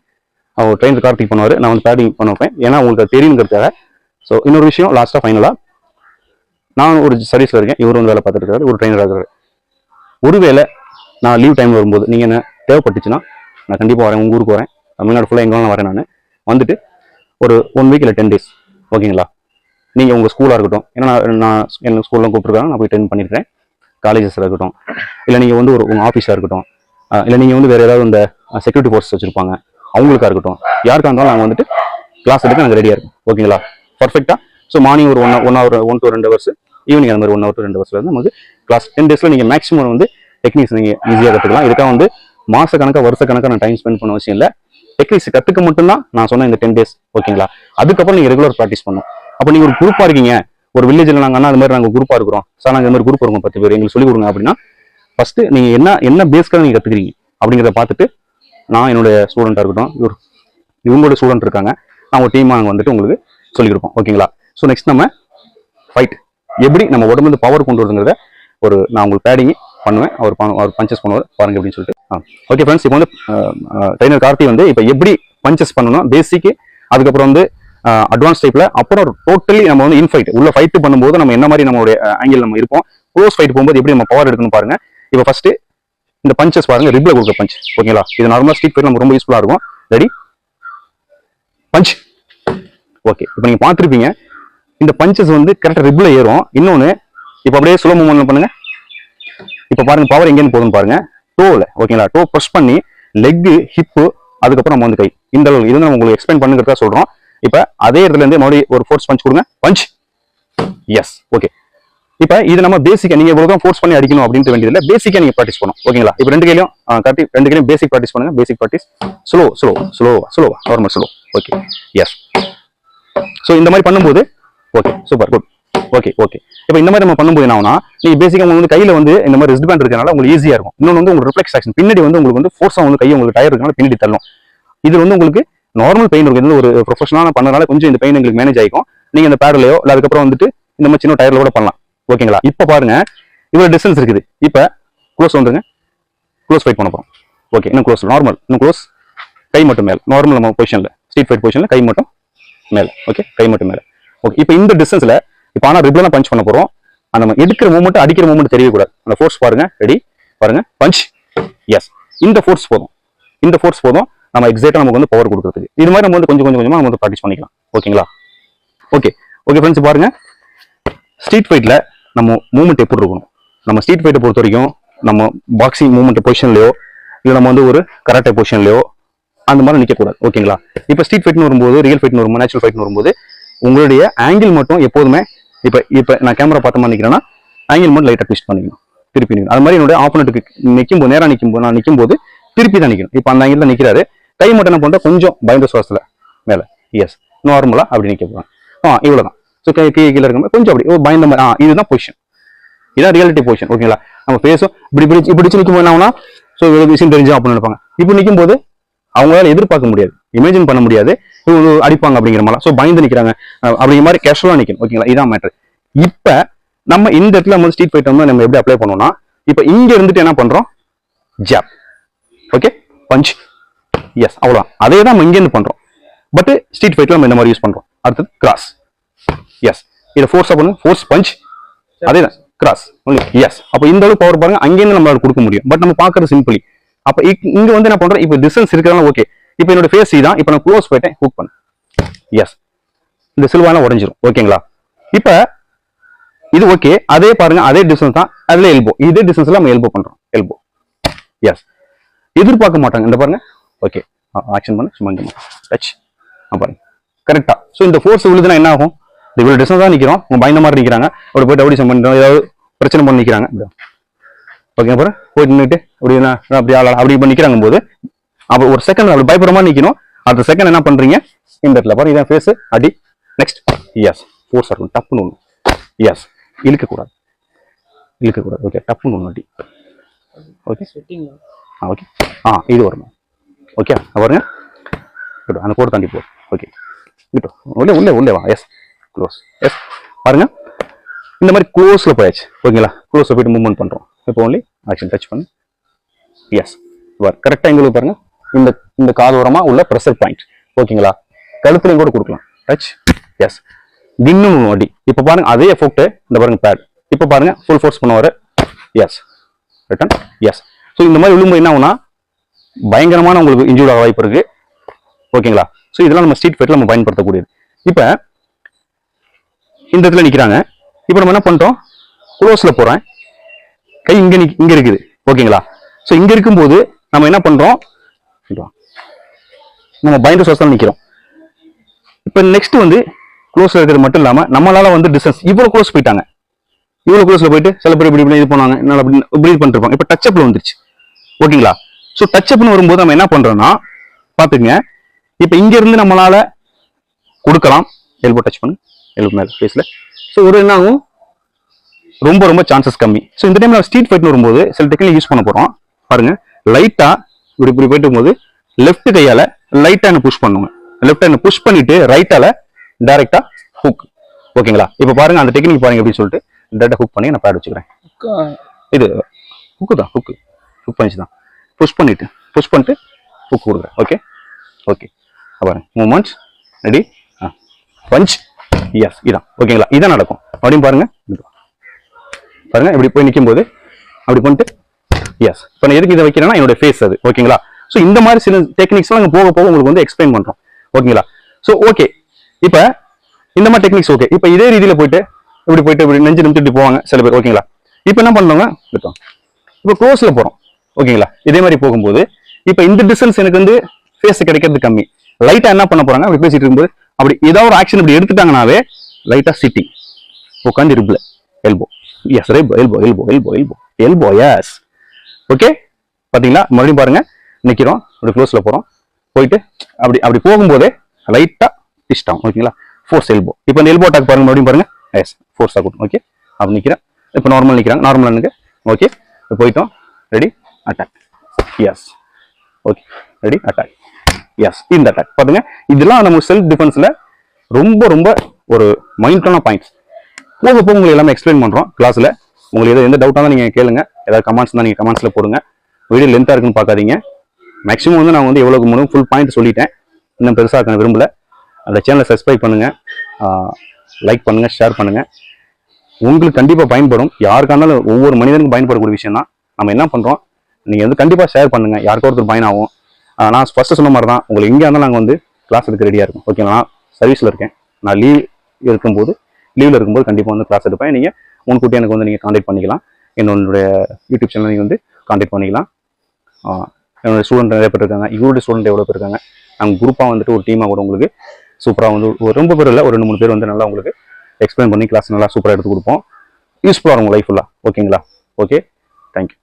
அவர் ட்ரெயின் கார்த்திக் பண்ணுவார். நான் வந்து பேடிங் பண்ண வைப்பேன். ஏன்னா உங்களுக்கு தெரியுங்கிறதுக்காக. ஸோ இன்னொரு விஷயம் லாஸ்ட்டாக ஃபைனலாக நான் ஒரு சர்வீஸில் இருக்கேன். இவர் வந்து வேலை பார்த்துட்டு இருக்காரு. ஒரு ட்ரெயினர் இருக்காரு. ஒருவேளை நான் லீவ் டைம் வரும்போது நீங்கள் என்ன தேவைப்பட்டுச்சுன்னா நான் கண்டிப்பாக வரேன். உங்கள் ஊருக்கு வரேன். தமிழ்நாடு ஃபுல்லாக எங்கெல்லாம் வரேன் நான். வந்துட்டு ஒரு ஒன் வீக் இல்லை டென் டேஸ் ஓகேங்களா நீங்கள் உங்கள் ஸ்கூலாக இருக்கட்டும். ஏன்னா நான் நான் எனக்கு ஸ்கூல்லாம் கூப்பிட்டுருக்காங்க. நான் போய் ட்ரெயின் பண்ணிடுறேன். காலேஜஸில் இருக்கட்டும். இல்லை நீங்கள் வந்து ஒரு உங்கள் ஆஃபீஸாக இருக்கட்டும். இல்லை நீங்கள் வந்து வேறு ஏதாவது இந்த செக்யூரிட்டி ஃபோர்ஸ் வச்சுருப்பாங்க. அவங்களுக்கா இருக்கட்டும். யாருக்காக இருந்தாலும் நாங்கள் வந்துட்டு கிளாஸ் எடுக்க நாங்கள் ரெடியாக இருக்கும் ஓகேங்களா பர்ஃபெக்டாக ஸோ மார்னிங் ஒரு one one hour one two ரெண்டு ஹவர்ஸ் ஈவினிங் அந்த மாதிரி ஒன் ஹவர் டு ரெண்டு ஹவர்ஸ்ல வந்து நமக்கு கிளாஸ் டென் டேஸில் நீங்கள் மேக்ஸிமம் வந்து டெக்னிக்ஸ் நீங்கள் ஈஸியாக கற்றுக்கலாம் இதுக்காக வந்து மாச கணக்காக வருஷ கணக்காக நான் டைம் ஸ்பெண்ட் பண்ண அவசியம் இல்லை. டெக்னிக்ஸ் கற்றுக்க மட்டும்தான் நான் சொன்ன இந்த டென் டேஸ் ஓகேங்களா அதுக்கப்புறம் நீங்கள் ரெகுலர் ப்ராக்டிஸ் பண்ணும். அப்போ நீங்கள் ஒரு குரூப்பாக இருக்கீங்க. ஒரு வில்லேஜில் நாங்கள் அது மாதிரி நாங்கள் குரூப்பாக இருக்கிறோம். சார் நாங்கள் இந்த மாதிரி குரூப் இருக்கோம் பத்து பேர். எங்களுக்கு சொல்லிக் கொடுங்க அப்படின்னா ஃபஸ்ட்டு நீங்கள் என்ன என்ன பேஸ்க்காக நீங்கள் கற்றுக்கிறீங்க அப்படிங்கிறத பார்த்துட்டு நான் என்னுடைய ஸ்டூடெண்ட்டாக இருக்கட்டும் இவர் இவங்களோட ஸ்டூடெண்ட் இருக்காங்க. அவங்க டீமாக நாங்கள் வந்துட்டு உங்களுக்கு சொல்லிக் கொடுப்போம். ஓகேங்களா ஸோ நெக்ஸ்ட் நம்ம ஃபைட் எப்படி நம்ம உடம்புல பவர் கொண்டு வருதுங்கிறத ஒரு நான் உங்களுக்கு பேடிங் பண்ணுவேன். அவர் அவர் பஞ்சஸ் பண்ணுவார். பாருங்க அப்படின்னு சொல்லிட்டு. ஓகே ஃப்ரெண்ட்ஸ் இப்போ வந்து ட்ரைனர் கார்த்தி வந்து இப்போ எப்படி பஞ்சஸ் பண்ணணும் பேசிக்கு அதுக்கப்புறம் வந்து அட்வான்ஸ் டைப்ல அப்புறம் டோட்டலி நம்ம வந்து இன்ஃபைட் உள்ள ஃபைட் பண்ணும்போது நம்ம என்ன மாதிரி நம்மளுடைய ஆங்கிள் நம்ம இருப்போம். க்ளோஸ் ஃபைட் போகும்போது எப்படி நம்ம பவர் எடுக்கணும் பாருங்க. இப்போ ஃபர்ஸ்ட் இந்த பஞ்சஸ் பாருங்க ரிப்ல கொடுக்க பஞ்ச் ஓகேங்களா இது நார்மலா ஸ்ட்ரீட் ஃபைட் நம்ம ரொம்ப யூஸ்ஃபுல்லா இருக்கும். ரெடி பஞ்ச் ஓகே இப்போ நீங்க பார்த்துருப்பீங்க. இந்த பஞ்சஸ் வந்து கரெக்டா ரிப்ல ஏறும். இன்னொன்னு இப்போ அப்படியே ஸ்லோ மூவ்மெண்ட் பண்ணுங்க. இப்போ பாருங்க பவர் எங்கேருந்து போகுதுன்னு பாருங்க. டோல ஓகேங்களா டோ ப்ரெஸ் பண்ணி லெக் ஹிப்பு அதுக்கப்புறம் நம்ம வந்து கை. இந்த அளவு இது நம்ம உங்களுக்கு எக்ஸ்பிளைன் பண்ணுங்கிறதா சொல்றோம். இப்போ அதே இடத்துல இருந்து மறுபடியும் ஒரு ஃபோர்ஸ் பஞ்ச் கொடுங்க. பஞ்ச் எஸ் ஓகே இப்போ இது நம்ம பேசிக்கா நீங்க இவ்வளோ தான் ஃபோர்ஸ் பண்ணி அடிக்கணும் அப்படின்ட்டு வேண்டியதில்லை. பேசிக்கா நீங்க ப்ராக்டிஸ் பண்ணணும். ஓகேங்களா இப்போ ரெண்டு கையிலும் கட்டி ரெண்டு கையிலும் பேசிக் ப்ராக்டிஸ் பண்ணுங்க. பேசிக் ப்ராக்டிஸ் ஸ்லோ ஸ்லோ ஸ்லோவா ஸ்லோவா normal slow okay yes so இந்த மாதிரி பண்ணும்போது okay super good okay okay இப்போ இந்த மாதிரி நம்ம பண்ணும்போது என்ன நீங்க பேசிக்கா உங்களுக்கு வந்து கையில வந்து இந்த மாதிரி ரிஸ்ட் பேண்ட் இருக்கனால உங்களுக்கு ஈஸியா இருக்கும். இன்னொன்று வந்து உங்களுக்கு ரிஃப்ளெக்ஸ் ஆக்ஷன் பின்னாடி வந்து உங்களுக்கு வந்து ஃபோர்ஸாக வந்து கை உங்களுக்கு டயர் இருக்கனால பின்னாடி தள்ளும். இது வந்து உங்களுக்கு நார்மல் பெயின் இருக்கு. இது ஒரு ப்ரொஃபஷனலான பண்ணனால கொஞ்சம் இந்த பெயின் எங்களுக்கு மேனேஜ் ஆகிக்கும். நீங்க இந்த பேரலையோ இல்லை அதுக்கப்புறம் வந்துட்டு இந்த மாதிரி சின்ன டயர்ல கூட பண்ணலாம். ஓகேங்களா? இப்போ பாருங்க இவ்வளோ டிஸ்டன்ஸ் இருக்குது. இப்போ க்ளோஸ் வந்துருங்க. க்ளோஸ் ஃபைட் பண்ண போறோம். ஓகே இன்னும் க்ளோஸ் நார்மல் இன்னும் க்ளோஸ் கை மட்டும் மேல். நார்மல் நம்ம பொசிஷனில் ஸ்ட்ரீட் ஃபைட் பொசிஷனில் கை மட்டும் மேலே. ஓகே கை மட்டும் மேலே. ஓகே இப்போ இந்த டிஸ்டன்ஸ்ல இப்போ ஆனால் ரிப்ல பஞ்ச் பண்ண போறோம். அந்த நம்ம எடுக்கிற மூமெண்ட் அடிக்கிற மூமெண்ட் தெரியக்கூடாது. அந்த ஃபோர்ஸ் பாருங்க. ரெடி பாருங்க. பஞ்ச் எஸ் இந்த ஃபோர்ஸ் போதும். இந்த ஃபோர்ஸ் போதும். நம்ம எக்ஸாக்டாக நமக்கு வந்து பவர் கொடுக்குறதுக்கு. இது மாதிரி நம்ம வந்து கொஞ்சம் கொஞ்சம் கொஞ்சமாக நம்ம வந்து ப்ராக்டிஸ் பண்ணிக்கலாம். ஓகேங்களா ஓகே ஓகே ஃப்ரெண்ட்ஸ் பாருங்க. ஸ்ட்ரீட் ஃபைட்ல நம்ம மூமெண்ட் எப்படி இருக்கணும் நம்ம ஸ்ட்ரீட் ஃபைட்டை பொறுத்த வரைக்கும் நம்ம பாக்ஸிங் மூமெண்ட் பொசிஷன்லையோ இல்லை நம்ம வந்து ஒரு கராட்டை பொசிஷன்லையோ அந்த மாதிரி நிற்கக்கூடாது ஓகேங்களா? இப்போ ஸ்ட்ரீட் ஃபைட்னு வரும்போது ரியல் ஃபைட்னு வரும்போது நேச்சுரல் ஃபைட்னு வரும்போது உங்களுடைய ஆங்கிள் மட்டும் எப்போதுமே இப்போ இப்போ நான் கேமரா பார்த்த மாதிரி நிற்கிறேன்னா ஆங்கிள் மட்டும் லைட்டாக ட்விஸ்ட் பண்ணிக்கணும். திருப்பி நிற்கணும் அது மாதிரி என்னோட ஆப்போனட்டுக்கு நிற்கும் போது நேராக நிற்கும் போது நான் நிற்கும் போது திருப்பி தான் நிற்கணும் இப்போ அந்த ஆங்கிள் நிற்கிறாரு கை மட்டும் என்ன பண்ணுறேன் கொஞ்சம் பயந்த சுவாசத்தில் மேலே. எஸ் நார்மலாக அப்படி நிற்க போகிறேன் ஆ இவ்வளோ தான் ஸோ கை கீழே கீழே இருக்கும் கொஞ்சம் அப்படி ஒரு பயந்த மாதிரி. ஆ இதுதான் பொசிஷன் இதான் ரியாலிட்டி பொசிஷன் ஓகேங்களா நம்ம ஃபேஸும் இப்படி பிடிச்சி இப்படிச்சு நிற்கும் போது என்ன ஆகும்னா ஸோ விஷயம் தெரிஞ்சா அப்படின்னு நினைப்பாங்க. இப்போ நிற்கும் போது அவங்களால எதிர்பார்க்க முடியாது. இமேஜின் பண்ண முடியாது. இவங்க அடிப்பாங்க அப்படிங்கிற மாதிரி ஸோ பயந்து நிற்கிறாங்க. அப்படிங்கிற மாதிரி கேஷுவலாக நிற்கும் ஓகேங்களா இதான் மேட்ரு இப்போ நம்ம இந்த இடத்துல வந்து ஸ்ட்ரீட் ஃபைட் வந்து நம்ம எப்படி அப்ளை பண்ணோம்னா இப்போ இங்கே இருந்துட்டு என்ன பண்ணுறோம் ஜாப் ஓகே பஞ்ச் எஸ் அவ்வளோ அதே தான் நம்ம இங்கேருந்து பண்றோம். பட் ஸ்ட்ரீட் ஃபைட்ல நம்ம இந்த மாதிரி யூஸ் பண்ணுறோம் அடுத்தது கிராஸ் எஸ் இதை ஃபோர்ஸா பண்ணுங்க ஃபோர்ஸ் பஞ்ச் அதே தான். கிராஸ் எஸ் அப்போ இந்த அளவுக்கு பவர் பாருங்க. அங்கேருந்து நம்மளால கொடுக்க முடியும். பட் நம்ம பார்க்கறது சிம்பிளி அப்போ இங்க வந்து என்ன பண்றோம்? இப்போ டிஸ்டன்ஸ் இருக்கிறதால ஓகே இப்போ என்னோட ஃபேஸ் தான் இப்போ நான் க்ளோஸ் போயிட்டேன். ஹூக் பண்ண. எஸ் இந்த சில்வான உடஞ்சிரும். ஓகேங்களா இப்போ இது ஓகே அதே பாருங்க. அதே டிஸ்டன்ஸ் தான். அதுல எல்போ இதே டிஸ்டன்ஸ்ல நம்ம எல்போ பண்றோம். எல்போ எஸ் எதிர்பார்க்க மாட்டாங்க. இந்த பாருங்க. ஓகே ஆக்ஷன் பண்ணு. சும்மா டச் பாருங்க. கரெக்டா ஸோ இந்த ஃபோர்ஸ் விழுதுனா என்ன ஆகும்? இந்த இவ்வளவு டிஸ்டன்ஸ் தான் நிக்கிறோம். உங்க பயந்த மாதிரி நிக்கிறாங்க. அப்படி போயிட்டு அப்படி பண்ணிட்டோம் ஏதாவது பிரச்சனை பண்ணி நிக்கிறாங்க. ஓகே அப்புறம் போயிட்டு நின்றுட்டு அப்படி என்ன அப்படி ஆளா அப்படி பண்ணி நிக்கிறாங்க போது அப்போ ஒரு செகண்ட் அப்படி பயப்படுற மாதிரி நிக்கணும். அடுத்த செகண்ட் என்ன பண்றீங்க? இந்த இடத்துல பாருங்க இதான் ஃபேஸ் அடி நெக்ஸ்ட் எஸ் ஃபோர்ஸ் இருக்கும் டப்புன்னு ஒன்று எஸ் இழுக்கக்கூடாது. இழுக்கக்கூடாது. ஓகே டப்புன்னு ஒன்று அடி. ஓகே ஆ ஓகே ஆ இது வரணும் ஓகே பாருங்க. அந்த கோடு தாண்டி போ. ஓகே கிட்டோ உள்ளே உள்ளே உள்ளே வா. எஸ் க்ளோஸ் எஸ் பாருங்க. இந்த மாதிரி க்ளோஸில் போயாச்சு. ஓகேங்களா? க்ளோஸில் போயிட்டு மூவ்மெண்ட் பண்ணுறோம் இப்போ ஒன்லி ஆக்ஷன் டச் பண்ணு. எஸ் வர் கரெக்டாக எங்களுக்கு பாருங்க. இந்த இந்த காதோரமாக உள்ள ப்ரெஷர் பாயிண்ட் ஓகேங்களா? கழுத்துலையும் கூட கொடுக்கலாம். டச் எஸ் இன்னும் அடி இப்போ பாருங்க அதே எஃபோக்ட்டு இந்த பாருங்க பேட் இப்போ பாருங்க ஃபுல் ஃபோர்ஸ் பண்ணுவார். எஸ் ரிட்டன் எஸ் ஸோ இந்த மாதிரி விழும்போது என்ன ஆகுனா பயங்கரமான உங்களுக்கு இன்ஜூர்ட் ஆக வாய்ப்பு இருக்குது ஓகேங்களா? ஸோ இதெல்லாம் நம்ம ஸ்ட்ரீட் ஃபைட்டில் நம்ம பயன்படுத்தக்கூடியது. இப்போ இந்த இடத்துல நிற்கிறாங்க இப்போ நம்ம என்ன பண்ணுறோம் க்ளோஸில் போகிறேன் கை இங்கே நிக் இங்கே இருக்குது. ஓகேங்களா? ஸோ இங்கே இருக்கும்போது நம்ம என்ன பண்ணுறோம் நம்ம பயந்து சுவாசம் நிற்கிறோம் இப்போ நெக்ஸ்ட் வந்து க்ளோஸில் இருக்கிறது மட்டும் இல்லாமல் நம்மளால வந்து டிஸ்டன்ஸ் இவ்வளோ க்ளோஸ் போயிட்டாங்க. இவ்வளோ க்ளோஸில் போயிட்டு சில பேர் இப்படி இப்படி இது பண்ணுவாங்க என்னால் அப்படி ப்ரீத் பண்ணிருப்பாங்க. இப்போ டச் அப்பில் வந்துருச்சு. ஓகேங்களா? ஸோ டச் அப்னு வரும்போது நம்ம என்ன பண்றோம்னா பாத்துங்க இப்போ இங்க இருந்து நம்மளால கொடுக்கலாம். எல்போ டச் பண்ணு. எல்போ மேல ஃபேஸ்ல ஸோ ஒரு என்ன ஆகும்? ரொம்ப ரொம்ப சான்சஸ் கம்மி. ஸோ இந்த டைம்ல ஸ்ட்ரீட் ஃபைட்னு வரும்போது சில டெக்னிக் யூஸ் பண்ண போறோம். பாருங்க. லைட்டா இப்படி இப்படி போயிட்டு போது லெஃப்ட் கையால லைட்டா என்ன புஷ் பண்ணுங்க. லெஃப்ட் என்ன புஷ் பண்ணிட்டு ரைட்டால டைரக்டா ஹுக் ஓகேங்களா இப்போ பாருங்க அந்த டெக்னிக் பாருங்க எப்படி சொல்லிட்டு டேட்டா ஹுக் பண்ணி நான் பேட் வச்சுக்கிறேன். இது ஹுக்கு தான் ஹுக்கு ஹுக் பண்ணிச்சு தான். புஷ் பண்ணிட்டு புஷ் பண்ணிட்டு ஹுக் கொடுக்குறேன். ஓகே ஓகே பாருங்க. மூமெண்ட்ஸ் ரெடி ஆ. பஞ்ச் எஸ் இதான். ஓகேங்களா இதான் நடக்கும். அப்படின்னு பாருங்க. பாருங்க இப்படி போய் நிற்கும் போது அப்படி பண்ணிட்டு எஸ் இப்போ நான் எதுக்கு இதை வைக்கிறேன்னா என்னோட ஃபேஸ் அது. ஓகேங்களா ஸோ இந்த மாதிரி சில டெக்னிக்ஸ்லாம் நாங்கள் போக போக உங்களுக்கு வந்து எக்ஸ்பிளைன் பண்ணுறோம் ஓகேங்களா ஸோ ஓகே இப்போ இந்த மாதிரி டெக்னிக்ஸ் ஓகே இப்போ இதே ரீதியில் போயிட்டு இப்படி போயிட்டு இப்படி நெஞ்சு நிமிட்டு போவாங்க சில பேர். ஓகேங்களா இப்போ என்ன பண்ணுவாங்க இருக்கோம் இப்போ க்ளோஸில் போகிறோம் ஓகேங்களா இதே மாதிரி போகும்போது இப்போ இந்த டிஸ்டன்ஸ் எனக்கு வந்து ஃபேஸ் கிடைக்கிறது கம்மி. லைட்டாக என்ன பண்ண போகிறாங்க அப்படி பேசிட்டு இருக்கும்போது அப்படி ஏதாவது ஒரு ஆக்ஷன் இப்படி எடுத்துட்டாங்கனாவே லைட்டாக சிட்டிங் உட்காந்து இருப்பில். Elbow yes elbow elbow elbow elbow elbow elbow yes okay பார்த்தீங்களா மறுபடியும் பாருங்கள் நிற்கிறோம் அப்படி க்ளோஸில் போகிறோம் போயிட்டு அப்படி அப்படி போகும்போதே லைட்டாக டிஸ்டாகும் ஓகேங்களா? ஃபோர்ஸ் எல்போ இப்போ இந்த எல்போ அட்டாக் பாருங்க. மறுபடியும் பாருங்கள் எஸ் ஃபோர்ஸ் ஆகும் ஓகே அப்படி நிற்கிறேன் இப்போ நார்மல் நிற்கிறாங்க நார்மலாக எனக்கு ஓகே போயிட்டோம். Ready attack yes okay ready attack yes இந்த அட்டாக் பாருங்க இதெல்லாம் நம்ம செல்ஃப் டிஃபென்ஸ்ல ரொம்ப ரொம்ப ஒரு மைண்டான பாயிண்ட்ஸ் போக போக உங்களுக்கு எல்லாமே எக்ஸ்பிளைன் பண்றோம். கிளாஸ்ல உங்களுக்கு எது எந்த டவுட்டாக தான் நீங்க கேளுங்க. ஏதாவது கமெண்ட்ஸ் தான் நீங்க கமெண்ட்ஸ்ல போடுங்க. வீடியோ லென்த்தா இருக்குன்னு பார்க்காதீங்க. மேக்ஸிமம் வந்து நான் வந்து எவ்வளவு முடியும் ஃபுல் பாயிண்ட் சொல்லிட்டேன். இன்னும் பெருசாக இருக்க விரும்பல. அந்த சேனலை சப்ஸ்கிரைப் பண்ணுங்க. லைக் பண்ணுங்க ஷேர் பண்ணுங்க. உங்களுக்கு கண்டிப்பாக பயன்படும். யாருக்கானாலும் ஒவ்வொரு மனிதனுக்கும் பயன்படக்கூடிய விஷயம் தான் நம்ம என்ன பண்ணுறோம் நீங்கள் வந்து கண்டிப்பாக ஷேர் பண்ணுங்க. யாருக்கோ ஒருத்தர் பயன் ஆகும் நான் ஃபஸ்ட்டு சொன்ன மாதிரி தான் உங்களுக்கு எங்கே இருந்தாலும் நாங்கள் வந்து கிளாஸ் எடுக்க ரெடியாக இருக்கும். ஓகேங்களா நான் சர்வீஸில் இருக்கேன். நான் லீவ் இருக்கும்போது லீவில் இருக்கும்போது கண்டிப்பாக வந்து கிளாஸ் எடுப்பேன். நீங்கள் முன்கூட்டி எனக்கு வந்து நீங்கள் காண்டாக்ட் பண்ணிக்கலாம். என்னுடைய யூடியூப் சேனல் நீங்கள் வந்து காண்டாக்ட் பண்ணிக்கலாம். என்னோடய ஸ்டூடெண்ட் நிறைய பேர் இருக்காங்க. இவருடைய ஸ்டூடெண்ட் எவ்வளோ பேர் இருக்காங்க? நாங்கள் குரூப்பாக வந்துட்டு ஒரு டீமாக கூட உங்களுக்கு சூப்பராக வந்து ஒரு ரொம்ப பேர் இல்லை ஒரு ரெண்டு மூணு பேர் வந்து நல்லா உங்களுக்கு எக்ஸ்பிளைன் பண்ணி கிளாஸ் நல்லா சூப்பராக எடுத்து கொடுப்போம். யூஸ்ஃபுல்லாக இருக்கும் லைஃப் ஃபுல்லாக ஓகேங்களா ஓகே தேங்க்யூ